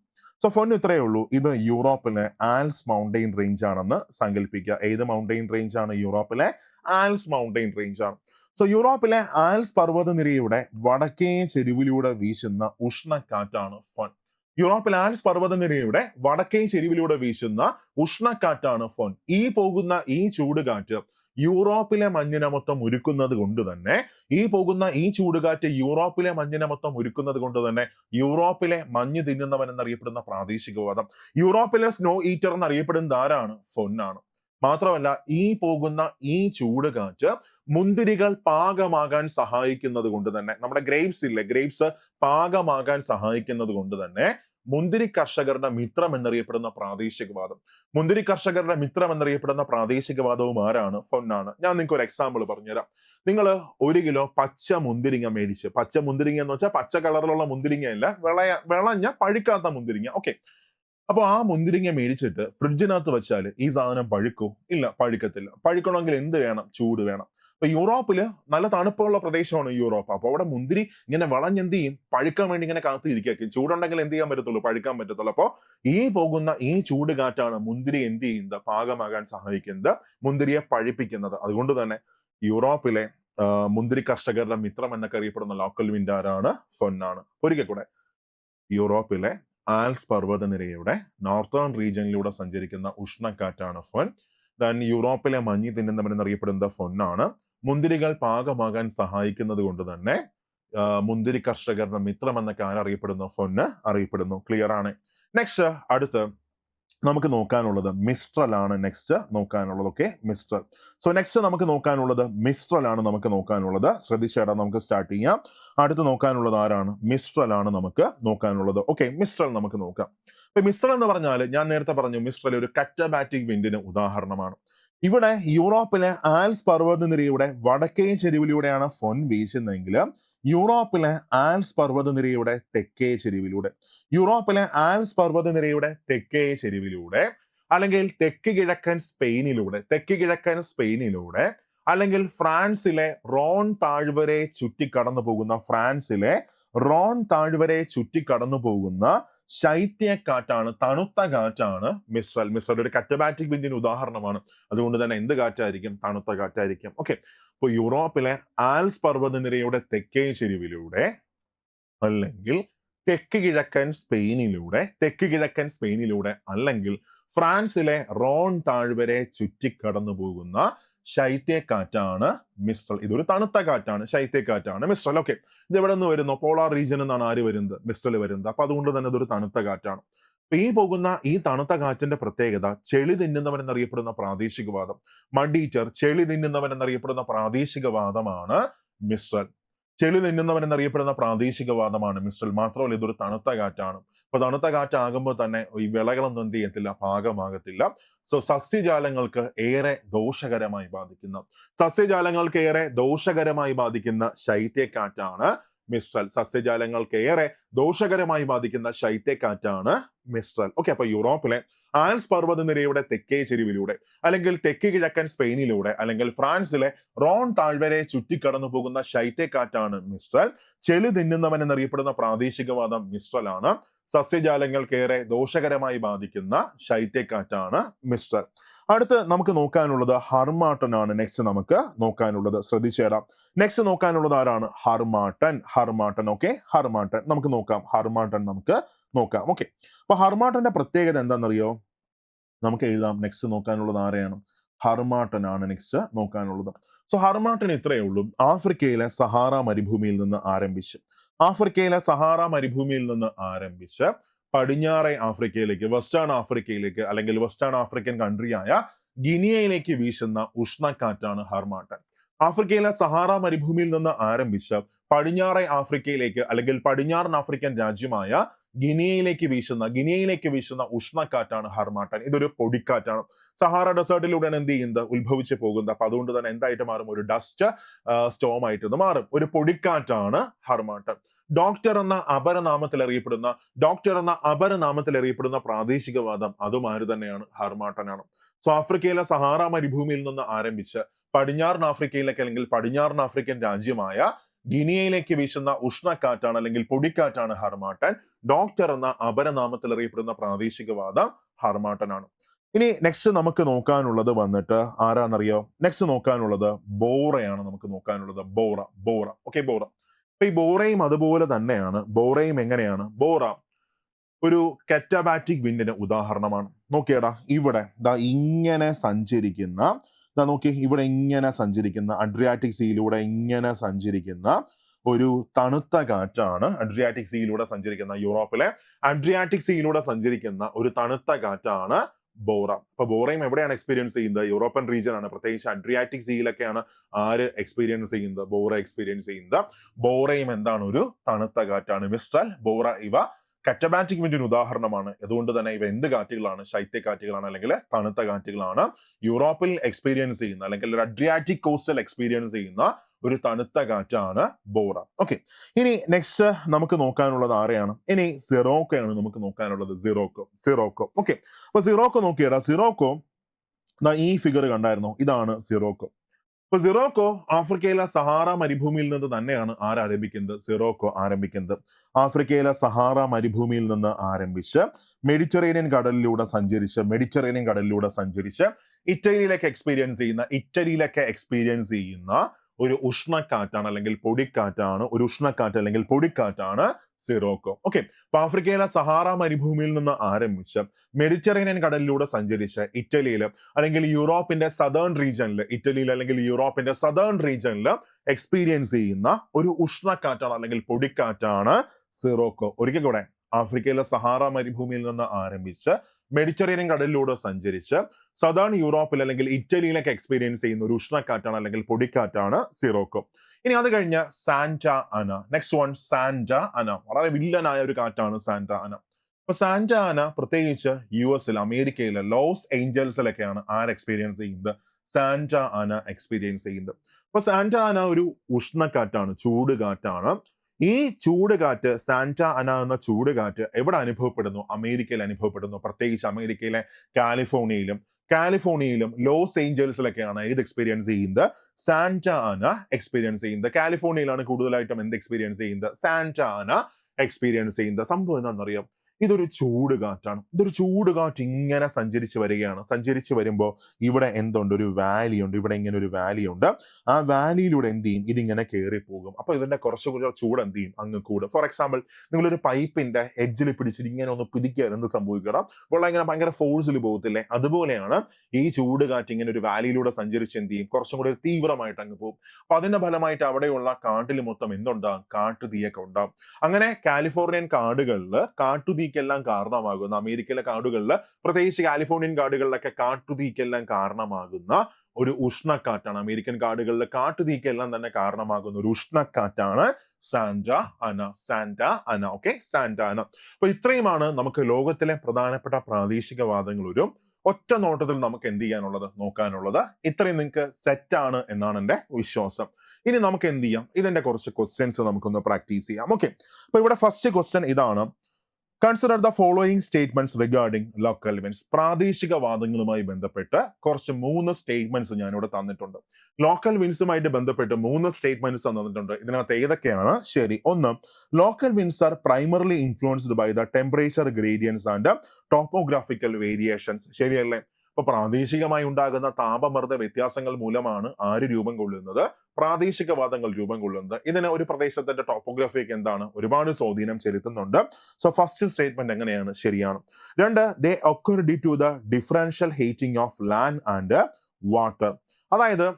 സോ ഫോൺ ഇത്രയേ ഉള്ളൂ. ഇത് യൂറോപ്പിലെ ആൽസ് മൗണ്ടെയിൻ റേഞ്ച് ആണെന്ന് സങ്കല്പിക്കുക. ഏത് മൗണ്ടെയിൻ റേഞ്ച് ആണ് യൂറോപ്പിലെ? ആൽസ് മൗണ്ടെയിൻ റേഞ്ച് ആണ് സോ യൂറോപ്പിലെ ആൽസ് പർവതനിരയുടെ വടക്കേ ചെരുവിലൂടെ വീശുന്ന ഉഷ്ണക്കാറ്റാണ് ഫോൺ. യൂറോപ്പിൽ ആൽസ് പർവതനിരയുടെ വടക്കേ ചെരുവിലൂടെ വീശുന്ന ഉഷ്ണക്കാറ്റാണ് ഫോൺ. ഈ പോകുന്ന ഈ ചൂടുകാറ്റ് യൂറോപ്പിലെ മഞ്ഞിനെ മൊത്തം ഉരുക്കുന്നത് കൊണ്ട് തന്നെ ഈ പോകുന്ന ഈ ചൂടുകാറ്റ് യൂറോപ്പിലെ മഞ്ഞിനെ മൊത്തം ഉരുക്കുന്നത് കൊണ്ട് തന്നെ യൂറോപ്പിലെ മഞ്ഞ് തിന്നുന്നവൻ എന്നറിയപ്പെടുന്ന പ്രാദേശികവാദം യൂറോപ്പിലെ സ്നോ ഈറ്റർ എന്നറിയപ്പെടുന്നത് ആരാണ്? ഫൊന്നാണ് മാത്രമല്ല ഈ പോകുന്ന ഈ ചൂടുകാറ്റ് മുന്തിരികൾ പാകമാകാൻ സഹായിക്കുന്നത് കൊണ്ട് തന്നെ നമ്മുടെ ഗ്രേപ്സ് ഇല്ലേ ഗ്രേപ്സ് പാകമാകാൻ സഹായിക്കുന്നത് കൊണ്ട് തന്നെ മുന്തിരി കർഷകരുടെ മിത്രം എന്നറിയപ്പെടുന്ന പ്രാദേശികവാദം മുന്തിരി കർഷകരുടെ മിത്രം എന്നറിയപ്പെടുന്ന പ്രാദേശികവാദവും ആരാണ്? ഫൊന്നാണ് ഞാൻ നിങ്ങൾക്ക് ഒരു എക്സാമ്പിൾ പറഞ്ഞുതരാം. നിങ്ങൾ ഒരു കിലോ പച്ച മുന്തിരിങ്ങ മേടിച്ച് പച്ച മുന്തിരിങ്ങ എന്ന് വെച്ചാൽ പച്ച കളറിലുള്ള മുന്തിരിങ്ങ അല്ല വിളയ വിളഞ്ഞ പഴുക്കാത്ത മുന്തിരിങ്ങ. ഓക്കെ അപ്പൊ ആ മുന്തിരിങ്ങ മേടിച്ചിട്ട് ഫ്രിഡ്ജിനകത്ത് വെച്ചാൽ ഈ സാധനം പഴുക്കോ? ഇല്ല പഴുക്കത്തില്ല. പഴുക്കണമെങ്കിൽ എന്ത് വേണം? ചൂട് വേണം. അപ്പൊ യൂറോപ്പിൽ നല്ല തണുപ്പുള്ള പ്രദേശമാണ് യൂറോപ്പ്. അപ്പൊ അവിടെ മുന്തിരി ഇങ്ങനെ വളഞ്ഞെന്ത് ചെയ്യും പഴുക്കാൻ വേണ്ടി ഇങ്ങനെ കാത്തു ഇരിക്കും ചൂടുണ്ടെങ്കിൽ എന്ത് ചെയ്യാൻ പറ്റത്തുള്ളൂ? പഴുക്കാൻ പറ്റത്തുള്ളൂ. അപ്പൊ ഈ പോകുന്ന ഈ ചൂട് കാറ്റാണ് മുന്തിരി എന്ത് ചെയ്യുന്നത്? പാകമാകാൻ സഹായിക്കുന്നത് മുന്തിരിയെ പഴിപ്പിക്കുന്നത്. അതുകൊണ്ട് തന്നെ യൂറോപ്പിലെ മുന്തിരി കർഷകരുടെ മിത്രം എന്നൊക്കെ അറിയപ്പെടുന്ന ലോക്കൽ വിൻഡാരാണ് ഫൊന്നാണ്. ഒരിക്കൽ കൂടെ. യൂറോപ്പിലെ ആൽസ് പർവതനിരയുടെ നോർത്തേൺ റീജിയനിലൂടെ സഞ്ചരിക്കുന്ന ഉഷ്ണക്കാറ്റാണ് ഫൊൻ. ദാൻ യൂറോപ്പിലെ മഞ്ഞ് തിന്നുന്നവൻ എന്നറിയപ്പെടുന്ന ഫൊന്നാണ് മുന്തിരികൾ പാകമാകാൻ സഹായിക്കുന്നത് കൊണ്ട് തന്നെ മുന്തിരി കർഷകരുടെ മിത്രം എന്നൊക്കെ ആരറിയപ്പെടുന്നു ഫൊന്ന് അറിയപ്പെടുന്നു. ക്ലിയർ ആണ്. നെക്സ്റ്റ് അടുത്ത് നമുക്ക് നോക്കാനുള്ളത് മിസ്ട്രൽ ആണ് next നോക്കാനുള്ളത്. Okay mistral. So next നമുക്ക് നോക്കാനുള്ളത് മിസ്ട്രൽ ആണ് നമുക്ക് നോക്കാനുള്ളത്. ശ്രദ്ധിച്ചേട്ടാ നമുക്ക് സ്റ്റാർട്ട് ചെയ്യാം. അടുത്ത് നോക്കാനുള്ളത് ആരാണ്? മിസ്ട്രൽ ആണ് നമുക്ക് നോക്കാനുള്ളത്. ഓക്കെ മിസ്ട്രൽ നമുക്ക് നോക്കാം. മിസ്ട്രൽ എന്ന് പറഞ്ഞാൽ ഞാൻ നേരത്തെ പറഞ്ഞു മിസ്ട്രൽ ഒരു കറ്റബാറ്റിക് വിൻഡിന് ഉദാഹരണമാണ്. ഇവിടെ യൂറോപ്പിലെ ആൽസ് പർവതനിരയുടെ വടക്കേ ചെരുവിലൂടെയാണ് ഫോൺ വീശുന്നതെങ്കിൽ യൂറോപ്പിലെ ആൽസ് പർവതനിരയുടെ തെക്കേ ചെരുവിലൂടെ. യൂറോപ്പിലെ ആൽസ് പർവതനിരയുടെ തെക്കേ ചെരുവിലൂടെ അല്ലെങ്കിൽ തെക്ക് കിഴക്കൻ സ്പെയിനിലൂടെ തെക്ക് കിഴക്കൻ സ്പെയിനിലൂടെ അല്ലെങ്കിൽ ഫ്രാൻസിലെ റോൺ താഴ്വരെ ചുറ്റി കടന്നു പോകുന്ന ഫ്രാൻസിലെ റോൺ താഴ്വരെ ചുറ്റി കടന്നു പോകുന്ന ശൈത്യക്കാറ്റാണ് തണുത്ത കാറ്റാണ് മിസ്രൽ മിസ്രൽ ഒരു കറ്റബാറ്റിക് വിൻഡിന് ഉദാഹരണമാണ്. അതുകൊണ്ട് തന്നെ എന്ത് കാറ്റായിരിക്കും? തണുത്ത കാറ്റായിരിക്കും. ഓക്കെ അപ്പോൾ യൂറോപ്പിലെ ആൽസ് പർവതനിരയുടെ തെക്കേ ചെരുവിലൂടെ അല്ലെങ്കിൽ തെക്ക് കിഴക്കൻ സ്പെയിനിലൂടെ തെക്ക് കിഴക്കൻ സ്പെയിനിലൂടെ അല്ലെങ്കിൽ ഫ്രാൻസിലെ റോൺ താഴ്വരെ ചുറ്റിക്കടന്നു പോകുന്ന ശൈത്യക്കാറ്റാണ് മിസ്ട്രൽ ഇതൊരു തണുത്ത കാറ്റാണ് ശൈത്യക്കാറ്റാണ് മിസ്ട്രൽ ഓക്കെ ഇത് എവിടെ നിന്ന് വരുന്നു? പോളാർ റീജിയൻ എന്നാണ് ആര് വരുന്നത്? മിസ്ട്രൽ വരുന്നത്. അപ്പൊ അതുകൊണ്ട് തന്നെ ഇതൊരു തണുത്ത കാറ്റാണ്. അപ്പൊ ഈ പോകുന്ന ഈ തണുത്ത കാറ്റിന്റെ പ്രത്യേകത ചെളി തിന്നുന്നവൻ എന്നറിയപ്പെടുന്ന പ്രാദേശികവാദം. മഡീറ്റർ ചെളി തിന്നുന്നവൻ എന്നറിയപ്പെടുന്ന പ്രാദേശികവാദമാണ് മിസ്ട്രൽ ചെളി നിന്നുന്നവൻ എന്നറിയപ്പെടുന്ന പ്രാദേശികവാദമാണ്. മിസ്റ്റർ മാത്രമല്ല ഇതൊരു തണുത്ത കാറ്റാണ്. അപ്പൊ തണുത്ത കാറ്റാകുമ്പോൾ തന്നെ ഈ വിളകളൊന്നും എന്ത് ചെയ്യത്തില്ല പാകമാകത്തില്ല. സോ സസ്യജാലങ്ങൾക്ക് ഏറെ ദോഷകരമായി ബാധിക്കുന്ന സസ്യജാലങ്ങൾക്ക് ഏറെ ദോഷകരമായി ബാധിക്കുന്ന ശൈത്യക്കാറ്റാണ് മിസ്ട്രൽ സസ്യജാലങ്ങൾക്ക് ഏറെ ദോഷകരമായി ബാധിക്കുന്ന ശൈത്യക്കാറ്റാണ് മിസ്ട്രൽ ഓക്കെ അപ്പൊ യൂറോപ്പിലെ ആൽസ് പർവതനിരയുടെ തെക്കേ ചെരുവിലൂടെ അല്ലെങ്കിൽ തെക്ക് കിഴക്കൻ സ്പെയിനിലൂടെ അല്ലെങ്കിൽ ഫ്രാൻസിലെ റോൺ താഴ്വരെ ചുറ്റിക്കടന്നു പോകുന്ന ശൈത്യക്കാറ്റാണ് മിസ്ട്രൽ ചെളി തിന്നുന്നവൻ എന്നറിയപ്പെടുന്ന പ്രാദേശികവാദം മിസ്ട്രൽ ആണ് സസ്യജാലങ്ങൾക്കേറെ ദോഷകരമായി ബാധിക്കുന്ന ശൈത്യക്കാറ്റാണ് മിസ്ട്രൽ അടുത്ത് നമുക്ക് നോക്കാനുള്ളത് ഹർമാട്ടൻ ആണ് നെക്സ്റ്റ് നമുക്ക് നോക്കാനുള്ളത് ശ്രദ്ധിച്ചേടാം. നെക്സ്റ്റ് നോക്കാനുള്ളത് ആരാണ്? ഹർമാട്ടൻ. Harmattan okay harmattan. നമുക്ക് നോക്കാം. ഹർമാട്ടൻ നമുക്ക് നോക്കാം. ഓക്കെ അപ്പൊ ഹർമാട്ടന്റെ പ്രത്യേകത എന്താണെന്നറിയോ? നമുക്ക് എഴുതാം. നെക്സ്റ്റ് നോക്കാനുള്ളത് ആരെയാണ്? ഹർമാട്ടൻ ആണ് നെക്സ്റ്റ് നോക്കാനുള്ളത്. സോ ഹർമാട്ടൻ ഇത്രയേ ഉള്ളൂ. ആഫ്രിക്കയിലെ സഹാറ മരുഭൂമിയിൽ നിന്ന് ആരംഭിച്ച്. ആഫ്രിക്കയിലെ സഹാറ മരുഭൂമിയിൽ നിന്ന് ആരംഭിച്ച് പടിഞ്ഞാറെ ആഫ്രിക്കയിലേക്ക് വെസ്റ്റേൺ ആഫ്രിക്കയിലേക്ക് അല്ലെങ്കിൽ വെസ്റ്റേൺ ആഫ്രിക്കൻ കൺട്രി ആയ ഗിനിയയിലേക്ക് വീശുന്ന ഉഷ്ണക്കാറ്റാണ് ഹർമാട്ടൻ. ആഫ്രിക്കയിലെ സഹാറ മരുഭൂമിയിൽ നിന്ന് ആരംഭിച്ച് പടിഞ്ഞാറെ ആഫ്രിക്കയിലേക്ക് അല്ലെങ്കിൽ പടിഞ്ഞാറൻ ആഫ്രിക്കൻ രാജ്യമായ ഗിനിയയിലേക്ക് വീശുന്ന ഗിനിയയിലേക്ക് വീശുന്ന ഉഷ്ണക്കാറ്റാണ് ഹർമാട്ടൻ. ഇതൊരു പൊടിക്കാറ്റാണ്. സഹാറ ഡെസേർട്ടിലൂടെയാണ് എന്ത് ചെയ്യുന്നത്? ഉത്ഭവിച്ച് പോകുന്നത്. അപ്പൊ അതുകൊണ്ട് തന്നെ എന്തായിട്ട് മാറും? ഒരു ഡസ്റ്റ് സ്റ്റോം ആയിട്ട് മാറും. ഒരു പൊടിക്കാറ്റാണ് ഹർമാട്ടൻ. ഡോക്ടർ എന്ന അപരനാമത്തിൽ അറിയപ്പെടുന്ന ഡോക്ടർ എന്ന അപരനാമത്തിൽ അറിയപ്പെടുന്ന പ്രാദേശികവാദം അതും ആര് തന്നെയാണ്? ഹർമാട്ടനാണ്. സോ ആഫ്രിക്കയിലെ സഹാറ മരുഭൂമിയിൽ നിന്ന് ആരംഭിച്ച് പടിഞ്ഞാറൻ ആഫ്രിക്കയിലേക്ക് അല്ലെങ്കിൽ പടിഞ്ഞാറൻ ആഫ്രിക്കൻ രാജ്യമായ ഗിനിയയിലേക്ക് വീശുന്ന ഉഷ്ണക്കാറ്റാണ് അല്ലെങ്കിൽ പൊടിക്കാറ്റാണ് ഹർമാട്ടൻ. ഡോക്ടർ എന്ന അപരനാമത്തിൽ അറിയപ്പെടുന്ന പ്രാദേശികവാദം ഹർമാട്ടനാണ്. ഇനി നെക്സ്റ്റ് നമുക്ക് നോക്കാനുള്ളത് വന്നിട്ട് ആരാന്നറിയോ? നെക്സ്റ്റ് നോക്കാനുള്ളത് ബോറയാണ് നമുക്ക് നോക്കാനുള്ളത്. Bora bora. Okay bora. അപ്പൊ ഈ ബോറയും അതുപോലെ തന്നെയാണ്. ബോറയും എങ്ങനെയാണ്? ബോറ ഒരു കറ്റാബാറ്റിക് വിൻഡിന് ഉദാഹരണമാണ്. നോക്കിയടാ ഇവിടെ ദാ ഇങ്ങനെ സഞ്ചരിക്കുന്ന ദാ നോക്കി ഇവിടെ ഇങ്ങനെ സഞ്ചരിക്കുന്ന അഡ്രിയാറ്റിക് സീയിലൂടെ ഇങ്ങനെ സഞ്ചരിക്കുന്ന ഒരു തണുത്ത കാറ്റാണ് അഡ്രിയാറ്റിക് സീയിലൂടെ സഞ്ചരിക്കുന്ന യൂറോപ്പിലെ. അഡ്രിയാറ്റിക് സീയിലൂടെ സഞ്ചരിക്കുന്ന ഒരു തണുത്ത കാറ്റാണ് ബോറ. അപ്പൊ ബോറയും എവിടെയാണ് എക്സ്പീരിയൻസ് ചെയ്യുന്നത്? യൂറോപ്യൻ റീജിയൻ ആണ്. പ്രത്യേകിച്ച് അഡ്രിയാറ്റിക് സീയിലൊക്കെയാണ് ആര് എക്സ്പീരിയൻസ് ചെയ്യുന്നത്? ബോറ എക്സ്പീരിയൻസ് ചെയ്യുന്നത്. ബോറയും എന്താണ്? ഒരു തണുത്ത കാറ്റാണ്. മിസ്റ്റൽ ബോറ ഇവ കറ്റബാറ്റിക് വിൻഡിന് ഉദാഹരണമാണ്. അതുകൊണ്ട് തന്നെ ഇവ എന്ത് കാറ്റുകളാണ്? ശൈത്യ കാറ്റുകളാണ് അല്ലെങ്കിൽ തണുത്ത കാറ്റുകളാണ്. യൂറോപ്പിൽ എക്സ്പീരിയൻസ് ചെയ്യുന്ന അല്ലെങ്കിൽ ഒരു അഡ്രിയാറ്റിക് കോസ്റ്റൽ എക്സ്പീരിയൻസ് ചെയ്യുന്ന ഒരു തണുത്ത കാറ്റാണ് ബോറ. ഓക്കെ ഇനി നെക്സ്റ്റ് നമുക്ക് നോക്കാനുള്ളത് ആരെയാണ്? ഇനി സിറോക്കോയാണ് നമുക്ക് നോക്കാനുള്ളത് സിറോക്കോ സിറോക്കോ. ഓക്കെ അപ്പൊ സിറോക്കോ നോക്കിയടാ. സിറോക്കോ ഈ ഫിഗർ കണ്ടായിരുന്നു? ഇതാണ് സിറോക്കോ. അപ്പൊ സിറോക്കോ ആഫ്രിക്കയിലെ സഹാറ മരുഭൂമിയിൽ നിന്ന് തന്നെയാണ് ആരംഭിക്കുന്നത് സിറോക്കോ ആരംഭിക്കുന്നത്. ആഫ്രിക്കയിലെ സഹാറ മരുഭൂമിയിൽ നിന്ന് ആരംഭിച്ച് മെഡിറ്ററേനിയൻ കടലിലൂടെ സഞ്ചരിച്ച് മെഡിറ്ററേനിയൻ കടലിലൂടെ സഞ്ചരിച്ച് ഇറ്റലിയിലൊക്കെ എക്സ്പീരിയൻസ് ചെയ്യുന്ന ഇറ്റലിയിലൊക്കെ എക്സ്പീരിയൻസ് ചെയ്യുന്ന ഒരു ഉഷ്ണക്കാറ്റാണ് അല്ലെങ്കിൽ പൊടിക്കാറ്റാണ് ഒരു ഉഷ്ണക്കാറ്റ് അല്ലെങ്കിൽ പൊടിക്കാറ്റാണ് സിറോക്കോ. ഓക്കെ അപ്പൊ ആഫ്രിക്കയിലെ സഹാറ മരുഭൂമിയിൽ നിന്ന് ആരംഭിച്ച് മെഡിറ്ററേനിയൻ കടലിലൂടെ സഞ്ചരിച്ച് ഇറ്റലിയിൽ അല്ലെങ്കിൽ യൂറോപ്പിന്റെ സദേൺ റീജിയനിൽ ഇറ്റലിയിൽ അല്ലെങ്കിൽ യൂറോപ്പിന്റെ സദേൺ റീജിയനിൽ എക്സ്പീരിയൻസ് ചെയ്യുന്ന ഒരു ഉഷ്ണക്കാറ്റാണ് അല്ലെങ്കിൽ പൊടിക്കാറ്റാണ് സിറോക്കോ. ഒരിക്കൽ കൂടെ ആഫ്രിക്കയിലെ സഹാറ മരുഭൂമിയിൽ നിന്ന് ആരംഭിച്ച് മെഡിറ്ററേനിയൻ കടലിലൂടെ സഞ്ചരിച്ച് സദേൺ യൂറോപ്പിൽ അല്ലെങ്കിൽ ഇറ്റലിയിലൊക്കെ എക്സ്പീരിയൻസ് ചെയ്യുന്ന ഒരു ഉഷ്ണക്കാറ്റാണ് അല്ലെങ്കിൽ പൊടിക്കാറ്റാണ് സിറോക്കോ. ഇനി അത് കഴിഞ്ഞ് സാന്റ അന നെക്സ്റ്റ് വൺ സാന്റ അന വളരെ വില്ലനായ ഒരു കാറ്റാണ് സാന്റ അന അപ്പൊ സാന്റ അന പ്രത്യേകിച്ച് യു എസിൽ അമേരിക്കയിലെ ലോസ് ഏഞ്ചൽസിലൊക്കെയാണ് ആര് എക്സ്പീരിയൻസ് ചെയ്യുന്നത്. സാന്റ അന എക്സ്പീരിയൻസ് ചെയ്യുന്നത്. അപ്പൊ സാന്റ അന ഒരു ഉഷ്ണക്കാറ്റാണ് ചൂട് കാറ്റാണ് ഈ ചൂടുകാറ്റ് സാന്റ അന എന്ന ചൂടുകാറ്റ് എവിടെ അനുഭവപ്പെടുന്നു? അമേരിക്കയിൽ അനുഭവപ്പെടുന്നു. പ്രത്യേകിച്ച് അമേരിക്കയിലെ കാലിഫോർണിയയിലും. കാലിഫോർണിയയിലും ലോസ് ഏഞ്ചൽസിലൊക്കെയാണ് ഇത് എക്സ്പീരിയൻസ് ചെയ്യുന്നത്? സാന്റ ആന എക്സ്പീരിയൻസ് ചെയ്യുന്നത്. കാലിഫോർണിയയിലാണ് കൂടുതലായിട്ടും എന്ത് എക്സ്പീരിയൻസ് ചെയ്യുന്നത്? സാന്റ ആന എക്സ്പീരിയൻസ് ചെയ്യുന്നത്. സംഭവം എന്താണെന്നറിയാം? ഇതൊരു ചൂട് കാറ്റാണ്. ഇതൊരു ചൂട് കാറ്റ് ഇങ്ങനെ സഞ്ചരിച്ച് വരികയാണ്. സഞ്ചരിച്ച് വരുമ്പോൾ ഇവിടെ എന്തുണ്ട്? ഒരു വാലി ഉണ്ട്. ഇവിടെ ഇങ്ങനെ ഒരു വാലി ഉണ്ട്. ആ വാലിയിലൂടെ എന്ത് ചെയ്യും? ഇതിങ്ങനെ കയറി പോകും അപ്പൊ ഇതിന്റെ കുറച്ച് കൂടെ ചൂട് എന്ത് ചെയ്യും? അങ്ങ് കൂടും. ഫോർ എക്സാമ്പിൾ നിങ്ങളൊരു പൈപ്പിന്റെ എഡ്ജിൽ പിടിച്ചിട്ട് ഇങ്ങനെ ഒന്ന് പിടിക്കുക എന്ത് സംഭവിക്കണം? വെള്ളം ഇങ്ങനെ ഭയങ്കര ഫോഴ്സിൽ പോകത്തില്ലേ? അതുപോലെയാണ് ഈ ചൂട് കാറ്റ് ഇങ്ങനെ ഒരു വാലിയിലൂടെ സഞ്ചരിച്ച് എന്ത് ചെയ്യും? കുറച്ചും കൂടി തീവ്രമായിട്ട് അങ്ങ് പോകും. അപ്പൊ അതിന്റെ ഫലമായിട്ട് അവിടെയുള്ള കാട്ടിൽ മൊത്തം എന്തുണ്ടാകും? കാട്ടുതീയൊക്കെ ഉണ്ടാകും. അങ്ങനെ കാലിഫോർണിയൻ കാടുകളിൽ കാട്ടുതീക്കെല്ലാം കാരണമാകുന്ന അമേരിക്കയിലെ കാടുകളിൽ പ്രത്യേകിച്ച് കാലിഫോർണിയൻ കാടുകളിലൊക്കെ കാട്ടുതീക്കെല്ലാം കാരണമാകുന്ന ഒരു ഉഷ്ണക്കാറ്റാണ്. അമേരിക്കൻ കാടുകളിലെ കാട്ടുതീക്കെല്ലാം തന്നെ കാരണമാകുന്ന ഒരു ഉഷ്ണക്കാറ്റാണ് Santa Ana Santa Ana okay Santa Ana. അപ്പൊ ഇത്രയുമാണ് നമുക്ക് ലോകത്തിലെ പ്രധാനപ്പെട്ട പ്രാദേശികവാദങ്ങൾ ഒരു ഒറ്റ നോട്ടത്തിൽ നമുക്ക് എന്ത് ചെയ്യാനുള്ളത് നോക്കാനുള്ളത്. ഇത്രയും നിങ്ങൾക്ക് സെറ്റാണ് എന്നാണ് എന്റെ വിശ്വാസം. ഇനി നമുക്ക് എന്ത് ചെയ്യാം? ഇതിന്റെ കുറച്ച് ക്വസ്റ്റ്യൻസ് നമുക്കൊന്ന് പ്രാക്ടീസ് ചെയ്യാം ഓക്കെ അപ്പൊ ഇവിടെ ഫസ്റ്റ് ക്വസ്റ്റ്യൻ ഇതാണ്. Consider the following statements regarding local events പ്രാദേശിക വാദങ്ങളുമായി ബന്ധപ്പെട്ട് കുറച്ച് മൂന്ന് സ്റ്റേറ്റ്മെന്റ്സ് ഞാനിവിടെ തന്നിട്ടുണ്ട്. ലോക്കൽ വിൻസുമായിട്ട് ബന്ധപ്പെട്ട് മൂന്ന് സ്റ്റേറ്റ്മെന്റ്സ് തന്നിട്ടുണ്ട്. ഇതിനകത്ത് ഏതൊക്കെയാണ്? ശരി ഒന്ന് local winds are primarily influenced by the temperature gradients and topographical variations ശരിയല്ലേ? അപ്പൊ പ്രാദേശികമായി ഉണ്ടാകുന്ന താപമർദ്ദ വ്യത്യാസങ്ങൾ മൂലമാണ് ആര് രൂപം കൊള്ളുന്നത്? പ്രാദേശികവാദങ്ങൾ രൂപം കൊള്ളുന്നത്. ഇതിന് ഒരു പ്രദേശത്തിന്റെ ടോപ്പോഗ്രഫിക്ക് എന്താണ്? ഒരുപാട് സ്വാധീനം ചെലുത്തുന്നുണ്ട്. സോ ഫസ്റ്റ് സ്റ്റേറ്റ്മെന്റ് എങ്ങനെയാണ്? ശരിയാണ്. രണ്ട് they occur due to the differential heating of land and water അതായത്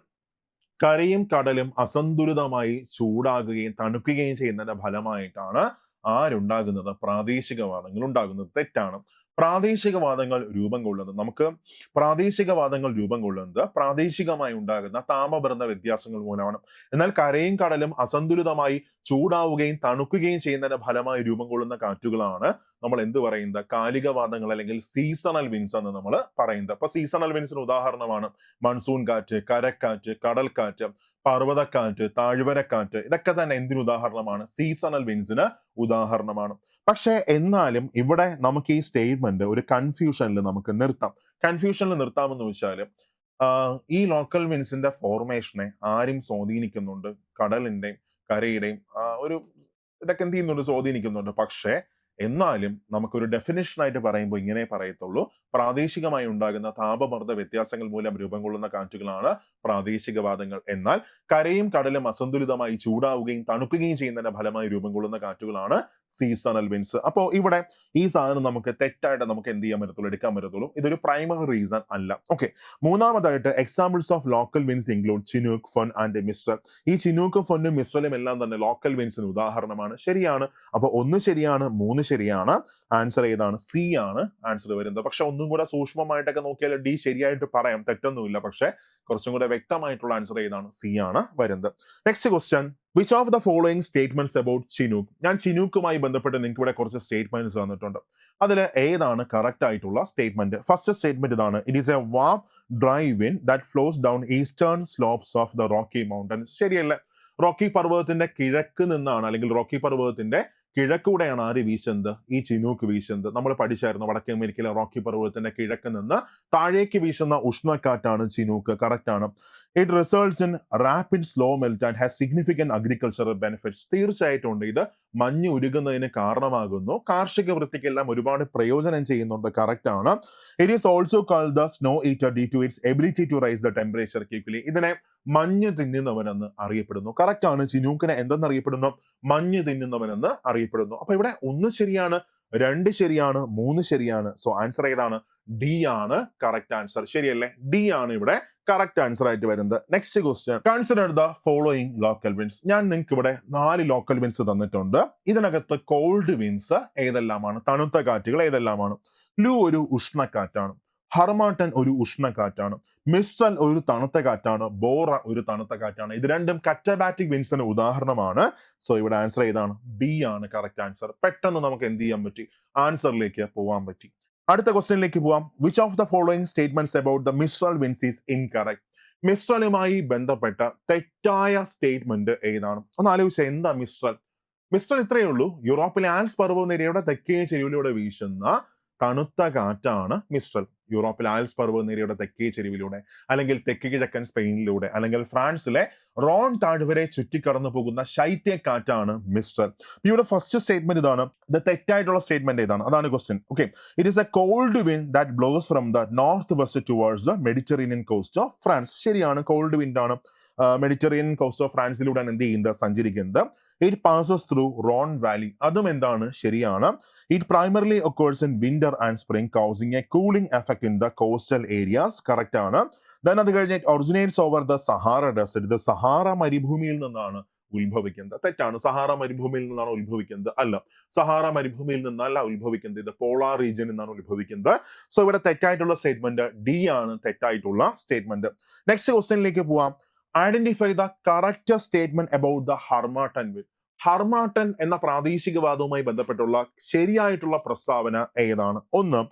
കരയും കടലും അസന്തുലിതമായി ചൂടാകുകയും തണുക്കുകയും ചെയ്യുന്നതിന്റെ ഫലമായിട്ടാണ് ആരുണ്ടാകുന്നത്? പ്രാദേശികവാദങ്ങൾ ഉണ്ടാകുന്നത്. തെറ്റാണ്. പ്രാദേശികവാദങ്ങൾ രൂപം കൊള്ളുന്നത്. നമുക്ക് പ്രാദേശികവാദങ്ങൾ രൂപം കൊള്ളുന്നത് പ്രാദേശികമായി ഉണ്ടാകുന്ന താമപരന്ന വ്യത്യാസങ്ങൾ മൂലമാണ്. എന്നാൽ കരയും കടലും അസന്തുലിതമായി ചൂടാവുകയും തണുക്കുകയും ചെയ്യുന്നതിന്റെ ഫലമായി രൂപം കൊള്ളുന്ന കാറ്റുകളാണ് നമ്മൾ എന്ത് പറയുന്നത്? കാലികവാദങ്ങൾ അല്ലെങ്കിൽ സീസണൽ വിൻസ് എന്ന് നമ്മൾ പറയുന്നത്. അപ്പൊ സീസണൽ വിൻസിന് ഉദാഹരണമാണ്. മൺസൂൺ കാറ്റ് കരക്കാറ്റ് കടൽക്കാറ്റ് പർവതക്കാറ്റ് താഴ്വരക്കാറ്റ് ഇതൊക്കെ തന്നെ എന്തിനു ഉദാഹരണമാണ്? സീസണൽ വിൻസിന് ഉദാഹരണമാണ്. പക്ഷേ എന്നാലും ഇവിടെ നമുക്ക് ഈ സ്റ്റേറ്റ്മെന്റ് ഒരു കൺഫ്യൂഷനിൽ നമുക്ക് നിർത്താം. കൺഫ്യൂഷനിൽ നിർത്താമെന്ന് വെച്ചാൽ ഈ ലോക്കൽ വിൻസിന്റെ ഫോർമേഷനെ ആരും സ്വാധീനിക്കുന്നുണ്ട്. കടലിന്റെയും കരയുടെയും ഒരു ഇതൊക്കെ എന്ത് ചെയ്യുന്നുണ്ട്? സ്വാധീനിക്കുന്നുണ്ട്. പക്ഷേ എന്നാലും നമുക്കൊരു ഡെഫിനേഷനായിട്ട് പറയുമ്പോൾ ഇങ്ങനെ പറയത്തുള്ളൂ. പ്രാദേശികമായി ഉണ്ടാകുന്ന താപമർദ്ദ വ്യത്യാസങ്ങൾ മൂലം രൂപം കൊള്ളുന്ന കാറ്റുകളാണ് പ്രാദേശികവാദങ്ങൾ. എന്നാൽ കരയും കടലും അസന്തുലിതമായി ചൂടാവുകയും തണുക്കുകയും ചെയ്യുന്നതിന്റെ ഫലമായി രൂപം കൊള്ളുന്ന കാറ്റുകളാണ് സീസണൽ വിൻസ് അപ്പോൾ ഇവിടെ ഈ സാധനം നമുക്ക് തെറ്റായിട്ട് നമുക്ക് എന്ത് ചെയ്യാൻ പറ്റത്തുള്ളൂ? എടുക്കാൻ പറ്റത്തുള്ളൂ. ഇതൊരു പ്രൈമറി റീസൺ അല്ല. ഓക്കെ മൂന്നാമതായിട്ട് examples of local winds include chinook foehn and mistral ഈ ചിനൂക്ക് ഫണ്ണും മിസ്റ്ററും എല്ലാം തന്നെ ലോക്കൽ വിൻസിന് ഉദാഹരണമാണ്. ശരിയാണ്. അപ്പോൾ ഒന്ന് ശരിയാണ് മൂന്ന് ശരിയാണ്. ആൻസർ ഏതാണ്? സി ആണ് ആൻസർ വരുന്നത്. പക്ഷെ ഒന്നും കൂടെ സൂക്ഷ്മമായിട്ടൊക്കെ നോക്കിയാൽ ഡി ശരിയായിട്ട് പറയാം. തെറ്റൊന്നുമില്ല. പക്ഷെ കുറച്ചും കൂടെ വ്യക്തമായിട്ടുള്ള ആൻസർ ഏതാണ്? സി ആണ് വരുന്നത്. Next question which of the following statements about chinook ഞാൻ ചിനൂക്കുമായി ബന്ധപ്പെട്ട് നിങ്ങൾക്ക് ഇവിടെ കുറച്ച് സ്റ്റേറ്റ്മെന്റ്സ് തന്നിട്ടുണ്ട്. അതിൽ ഏതാണ് കറക്റ്റ് ആയിട്ടുള്ള സ്റ്റേറ്റ്മെന്റ് ഫസ്റ്റ് സ്റ്റേറ്റ്മെന്റ് ഇതാണ്. It is a warm dry wind that flows down eastern slopes of the Rocky Mountains ശരിയല്ലേ? റോക്കി പർവതത്തിന്റെ കിഴക്ക് നിന്നാണ് അല്ലെങ്കിൽ റോക്കി പർവതത്തിന്റെ കിഴക്കൂടെയാണ് ആര് വീശുന്നത്? ഈ ചിനൂക്ക് വീശുന്നത്. നമ്മൾ പഠിച്ചായിരുന്നു വടക്കേ അമേരിക്കയിലെ റോക്കി പർവതത്തിന്റെ കിഴക്ക് നിന്ന് താഴേക്ക് വീശുന്ന ഉഷ്ണക്കാറ്റാണ് ചിനൂക്ക്. കറക്റ്റ് ആണ്. It results in rapid snow melt and has significant agricultural benefits തീർച്ചയായിട്ടും ഉണ്ട്. ഇത് മഞ്ഞ് ഉരുകുന്നതിന് കാരണമാകുന്നു. കാർഷിക വൃത്തിക്കെല്ലാം ഒരുപാട് പ്രയോജനം ചെയ്യുന്നുണ്ട്. കറക്റ്റ് ആണ്. It is also call the snow eater due to its ability to raise the temperature quickly ഇതിനെ മഞ്ഞ് തിന്നുന്നവനെന്ന് അറിയപ്പെടുന്നു. കറക്റ്റ് ആണ്. ചിനൂക്കിനെ എന്തെന്ന് അറിയപ്പെടുന്നു? മഞ്ഞ് തിന്നുന്നവനെന്ന് അറിയപ്പെടുന്നു. അപ്പൊ ഇവിടെ ഒന്ന് ശരിയാണ് രണ്ട് ശരിയാണ് മൂന്ന് ശരിയാണ്. സോ ആൻസർ ഏതാണ്? ഡി ആണ്. കറക്റ്റ് ആൻസർ ശരിയല്ലേ? ഡി ആണ് ഇവിടെ കറക്റ്റ് ആൻസർ ആയിട്ട് വരുന്നത്. Next question consider the following local winds ഞാൻ നിങ്ങൾക്ക് ഇവിടെ നാല് ലോക്കൽ വിൻസ് തന്നിട്ടുണ്ട്. ഇതിനകത്ത് കോൾഡ് വിൻസ് ഏതെല്ലാമാണ്? തണുത്ത കാറ്റുകൾ ഏതെല്ലാമാണ്? ലു ഒരു ഉഷ്ണക്കാറ്റാണ്. ഹർമാട്ടൻ ഒരു ഉഷ്ണക്കാറ്റാണ് മിസ്റ്റൽ ഒരു തണുത്ത കാറ്റാണ്. ബോറ ഒരു തണുത്ത കാറ്റാണ്. ഇത് രണ്ടും കറ്റബാറ്റിക് വിൻസിന് ഉദാഹരണമാണ്. സോ ഇവിടെ ആൻസർ ഏതാണ്? ബി ആണ് കറക്റ്റ് ആൻസർ പെട്ടെന്ന് നമുക്ക് എന്ത് ചെയ്യാൻ പറ്റി? ആൻസറിലേക്ക് പോവാൻ പറ്റി. അടുത്ത ക്വസ്റ്റ്യനിലേക്ക് പോവാം. Which of the following statements about the mistral winds is incorrect മിസ്ട്രലുമായി ബന്ധപ്പെട്ട തെറ്റായ സ്റ്റേറ്റ്മെന്റ് ഏതാണ്? ഒന്ന് ആലോചിച്ച എന്താ മിസ്ട്രൽ മിസ്ട്രൽ ഇത്രയേ ഉള്ളൂ. യൂറോപ്പിലെ ആൽസ് പർവതനിരയുടെ തെക്കേ ചെരുവിലൂടെ വീശുന്ന തണുത്ത കാറ്റാണ് മിസ്ട്രൽ. യൂറോപ്പിലെ ആൽസ് പർവതനിരയുടെ തെക്കേ ചെരുവിലൂടെ അല്ലെങ്കിൽ തെക്ക് കിഴക്കൻ സ്പെയിനിലൂടെ അല്ലെങ്കിൽ ഫ്രാൻസിലെ റോൺ താഴ്വരെ ചുറ്റിക്കടന്നു പോകുന്ന ശൈത്യക്കാറ്റാണ് മിസ്റ്റർ ഇവിടെ ഫസ്റ്റ് സ്റ്റേറ്റ്മെന്റ് ഇതാണ്. ഇത് തെറ്റായിട്ടുള്ള സ്റ്റേറ്റ്മെന്റ് ഏതാണ്? അതാണ് question okay it is a cold wind that blows from the north west towards the Mediterranean coast of France ശരിയാണ്. കോൾഡ് വിൻഡ് ആണ്. മെഡിറ്ററേനിയൻ കോസ്റ്റ് ഓഫ് ഫ്രാൻസിലൂടെയാണ് എന്ത് ചെയ്യുന്നത്? സഞ്ചരിക്കുന്നത്. It passes through Rhone valley അതും എന്താണ്? ശരിയാണ്. It primarily occurs in winter and spring causing a cooling effect in the coastal areas correct ആണ്. ദെൻ അത് കഴിഞ്ഞ് it originates over the Sahara desert the Sahara മരുഭൂമിയിൽ നിന്നാണ് ഉത്ഭവിക്കുന്നത്. തെറ്റാണ്. സഹാറ മരുഭൂമിയിൽ നിന്നാണ് ഉത്ഭവിക്കുന്നത്. അല്ല സഹാറ മരുഭൂമിയിൽ നിന്നല്ല ഉത്ഭവിക്കുന്നത്. ഇത് പോളാർ റീജിയനിൽ നിന്നാണ് ഉത്ഭവിക്കുന്നത്. സോ ഇവിടെ തെറ്റായിട്ടുള്ള സ്റ്റേറ്റ്മെന്റ് ഡി ആണ്. തെറ്റായിട്ടുള്ള സ്റ്റേറ്റ്മെന്റ് നെക്സ്റ്റ് ക്വസ്റ്റ്യനിലേക്ക് പോവാം. Identify the correct statement about the harmattan will harmattan എന്ന പ്രാദേശികവാദവുമായി ബന്ധപ്പെട്ടുള്ള ശരിയായിട്ടുള്ള പ്രസ്താവന ഏതാണ്? ഒന്ന്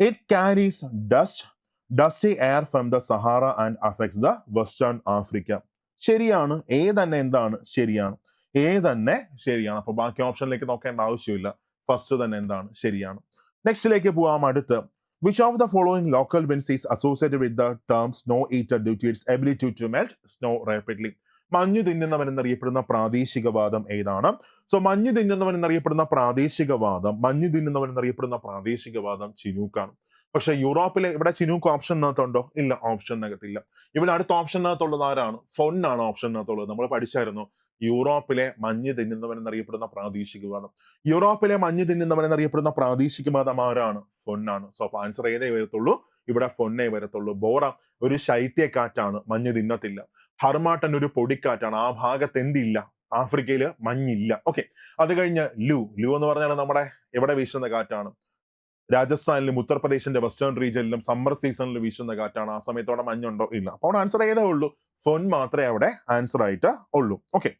it carries dust dusty air from the Sahara and affects the western Africa ശരിയാണ് ഏ തന്നെ എന്താണ്? ശരിയാണ്. ഏ തന്നെ ശരിയാണ്. അപ്പൊ ബാക്കി ഓപ്ഷനിലേക്ക് നോക്കേണ്ട ആവശ്യമില്ല. ഫസ്റ്റ് തന്നെ എന്താണ്? ശരിയാണ്. നെക്സ്റ്റിലേക്ക് പോവാം. അടുത്ത് which of the following local winds is associated with the term snow eater due to its ability to melt snow rapidly? മഞ്ഞു തിന്നുന്നവൻ എന്നറിയപ്പെടുന്ന പ്രാദേശികവാദം ഏതാണ്? സോ മഞ്ഞു തിന്നുന്നവൻ എന്നറിയപ്പെടുന്ന പ്രാദേശികവാദം മഞ്ഞു തിന്നുന്നവൻ എന്നറിയപ്പെടുന്ന പ്രാദേശികവാദം ചിനൂക്കാണ്. പക്ഷെ യൂറോപ്പിലെ ഇവിടെ ചിനൂക്ക് ഓപ്ഷനകത്തുണ്ടോ ഇല്ല ഓപ്ഷനകത്തില്ല ഇവിടെ അടുത്ത ഓപ്ഷനകത്തുള്ളത് ആരാണ്? ഫൊന്നാണ് ഓപ്ഷനകത്തുള്ളത് നമ്മൾ പഠിച്ചായിരുന്നു. യൂറോപ്പിലെ മഞ്ഞ് തിന്നുന്നവൻ എന്നറിയപ്പെടുന്ന പ്രാദേശികവാദം യൂറോപ്പിലെ മഞ്ഞ് തിന്നുന്നവൻ എന്നറിയപ്പെടുന്ന പ്രാദേശികവാദം ആരാണ്? ഫൊന്നാണ്. സോ അപ്പൊ ആൻസർ ഏതേ വരത്തുള്ളൂ? ഇവിടെ ഫൊന്നേ വരത്തുള്ളൂ. ബോറ ഒരു ശൈത്യക്കാറ്റാണ്. മഞ്ഞ് തിന്നത്തില്ല. ഹർമാട്ടൻ ഒരു പൊടിക്കാറ്റാണ്. ആ ഭാഗത്ത് എന്തില്ല? ആഫ്രിക്കയിൽ മഞ്ഞില്ല. ഓക്കെ അത് കഴിഞ്ഞ് ലു. ലു എന്ന് പറഞ്ഞാൽ നമ്മുടെ എവിടെ വീശുന്ന കാറ്റാണ്? രാജസ്ഥാനിലും ഉത്തർപ്രദേശിന്റെ വെസ്റ്റേൺ റീജിയനിലും സമ്മർ സീസണിൽ വീശുന്ന കാറ്റാണ്. ആ സമയത്തോടെ മഞ്ഞുണ്ടോ? ഇല്ല. അപ്പോൾ ആൻസർ ഏതേ ഉള്ളൂ. ഫോൺ മാത്രമേ അവിടെ ആൻസർ ആയിട്ട് ഉള്ളൂ. ഓക്കെ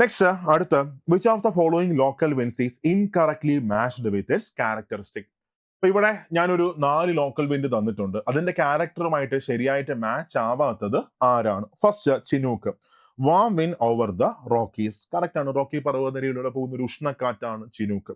നെക്സ്റ്റ് അടുത്ത്. Which of the following local winds is incorrectly matched with its characteristic അപ്പൊ ഇവിടെ ഞാനൊരു നാല് ലോക്കൽ വിൻഡ് തന്നിട്ടുണ്ട്. അതിന്റെ ക്യാരക്ടറുമായിട്ട് ശരിയായിട്ട് മാച്ച് ആവാത്തത് ആരാണ്? First chinook warm wind over the Rockies correct ആണ്. റോക്കി പർവതരയിലൂടെ പോകുന്ന ഒരു ഉഷ്ണക്കാറ്റാണ് ചിനൂക്ക്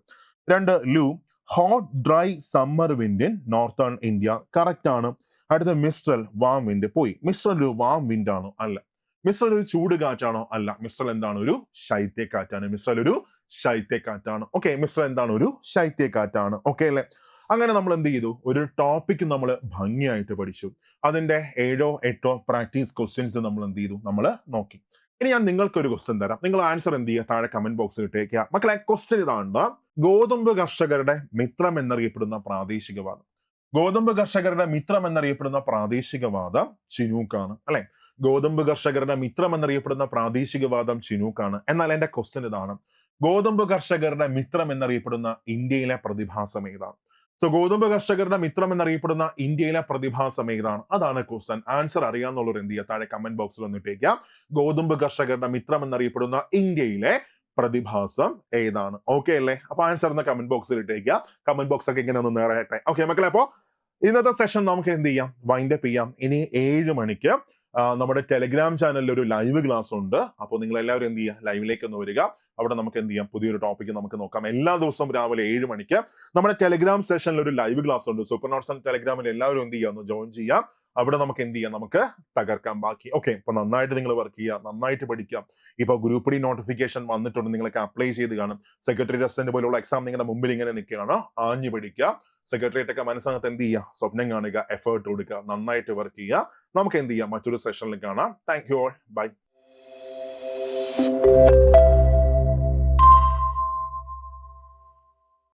രണ്ട് loo. Hot dry summer wind in northern India correct ആണ്. അടുത്ത മിസ്ട്രൽ വാം വിൻഡ് പോയി. മിസ്ട്രൽ ഒരു വാം വിൻഡ് ആണോ? അല്ല. മിസ്ട്രൽ ഒരു ചൂട് കാറ്റാണോ? അല്ല. മിസ്ട്രൽ എന്താണ്? ഒരു ശൈത്യക്കാറ്റാണ് മിസ്ട്രൽ ഒരു ശൈത്യക്കാറ്റാണ് ഓക്കെ മിസ്ട്രൽ എന്താണ്? ഒരു ശൈത്യക്കാറ്റാണ് ഓക്കെ അല്ലേ? അങ്ങനെ നമ്മൾ എന്ത് ചെയ്തു? ഒരു ടോപ്പിക് നമ്മൾ ഭംഗിയായിട്ട് പഠിച്ചു. അതിന്റെ ഏഴോ എട്ടോ പ്രാക്ടീസ് ക്വസ്റ്റ്യൻസ് നമ്മൾ എന്ത് ചെയ്തു? നമ്മൾ നോക്കി. ഇനി ഞാൻ നിങ്ങൾക്ക് ഒരു ക്വസ്റ്റ്യൻ തരാം. നിങ്ങൾ ആൻസർ എന്ത് ചെയ്യുക? താഴെ കമന്റ് ബോക്സിൽ ഇട്ടേക്കുക. മക്കളെ ക്വസ്റ്റ്യൻ ഇതാണ്. ഗോതമ്പ് കർഷകരുടെ മിത്രം എന്നറിയപ്പെടുന്ന പ്രാദേശികവാദം ഗോതമ്പ് കർഷകരുടെ മിത്രം എന്നറിയപ്പെടുന്ന പ്രാദേശികവാദം ചിനൂക്കാണ് അല്ലെ? ഗോതമ്പ് കർഷകരുടെ മിത്രം എന്നറിയപ്പെടുന്ന പ്രാദേശികവാദം ചിനൂക്കാണ്. എന്നാൽ എന്റെ ക്വസ്റ്റ്യൻ ഇതാണ്. ഗോതമ്പ് കർഷകരുടെ മിത്രം എന്നറിയപ്പെടുന്ന ഇന്ത്യയിലെ പ്രതിഭാസം ഏതാണ്? സോ ഗോതമ്പ് കർഷകരുടെ മിത്രം എന്നറിയപ്പെടുന്ന ഇന്ത്യയിലെ പ്രതിഭാസം ഏതാണ്? അതാണ് ക്വസ്റ്റൻ ആൻസർ അറിയാന്നുള്ളവർ എന്ത് ചെയ്യുക? താഴെ കമന്റ് ബോക്സിൽ വന്നിട്ടേക്കാം ഗോതമ്പ് കർഷകരുടെ മിത്രം എന്നറിയപ്പെടുന്ന ഇന്ത്യയിലെ പ്രതിഭാസം ഏതാണ്? ഓക്കെ അല്ലേ? അപ്പൊ ആൻസർ എന്ന കമന്റ് ബോക്സിൽ ഇട്ടേക്കുക കമന്റ് ബോക്സ് ഒക്കെ ഇങ്ങനെ ഒന്ന് നേരട്ടെ ഓക്കെ മക്കളെ അപ്പോ ഇന്നത്തെ സെഷൻ നമുക്ക് എന്ത് ചെയ്യാം? വൈൻഡ് അപ്പ് ചെയ്യാം. ഇനി ഏഴ് മണിക്ക് നമ്മുടെ ടെലിഗ്രാം ചാനലിൽ ഒരു ലൈവ് ക്ലാസ് ഉണ്ട്. അപ്പോൾ നിങ്ങൾ എല്ലാവരും എന്ത് ചെയ്യുക ലൈവിലേക്ക് ഒന്ന് വരിക. അവിടെ നമുക്ക് എന്ത് ചെയ്യാം? പുതിയൊരു ടോപ്പിക്ക് നമുക്ക് നോക്കാം. എല്ലാ ദിവസവും രാവിലെ ഏഴ് മണിക്ക് നമ്മുടെ ടെലിഗ്രാം സെഷനിൽ ഒരു ലൈവ് ക്ലാസ് ഉണ്ട്. സൂപ്പർ നോട്ട്സ് ആൻഡ് ടെലിഗ്രാമിൽ എല്ലാവരും എന്ത് ചെയ്യുക ഒന്ന് ജോയിൻ ചെയ്യാം. അവിടെ നമുക്ക് എന്ത് ചെയ്യാം? നമുക്ക് തകർക്കാം ബാക്കി. ഓക്കെ ഇപ്പൊ നന്നായിട്ട് നിങ്ങൾ വർക്ക് ചെയ്യുക നന്നായിട്ട് പഠിക്കാം ഇപ്പൊ ഗ്രൂപ്പ് ഡി നോട്ടിഫിക്കേഷൻ വന്നിട്ടുണ്ട് നിങ്ങൾക്ക് അപ്ലൈ ചെയ്ത് കാണും. സെക്രട്ടറി അസിസ്റ്റന്റ് പോലുള്ള എക്സാം നിങ്ങളുടെ മുമ്പിൽ ഇങ്ങനെ നിൽക്കുകയാണ്. ആഞ്ഞു പഠിക്കുക. സെക്രട്ടേറിയറ്റ് ഒക്കെ മനസ്സിനകത്ത് എന്ത് ചെയ്യുക? സ്വപ്നം കാണുക എഫേർട്ട് കൊടുക്കുക നന്നായിട്ട് വർക്ക് ചെയ്യുക. നമുക്ക് എന്ത് ചെയ്യാം? മറ്റൊരു സെഷനിൽ കാണാം. Thank you all by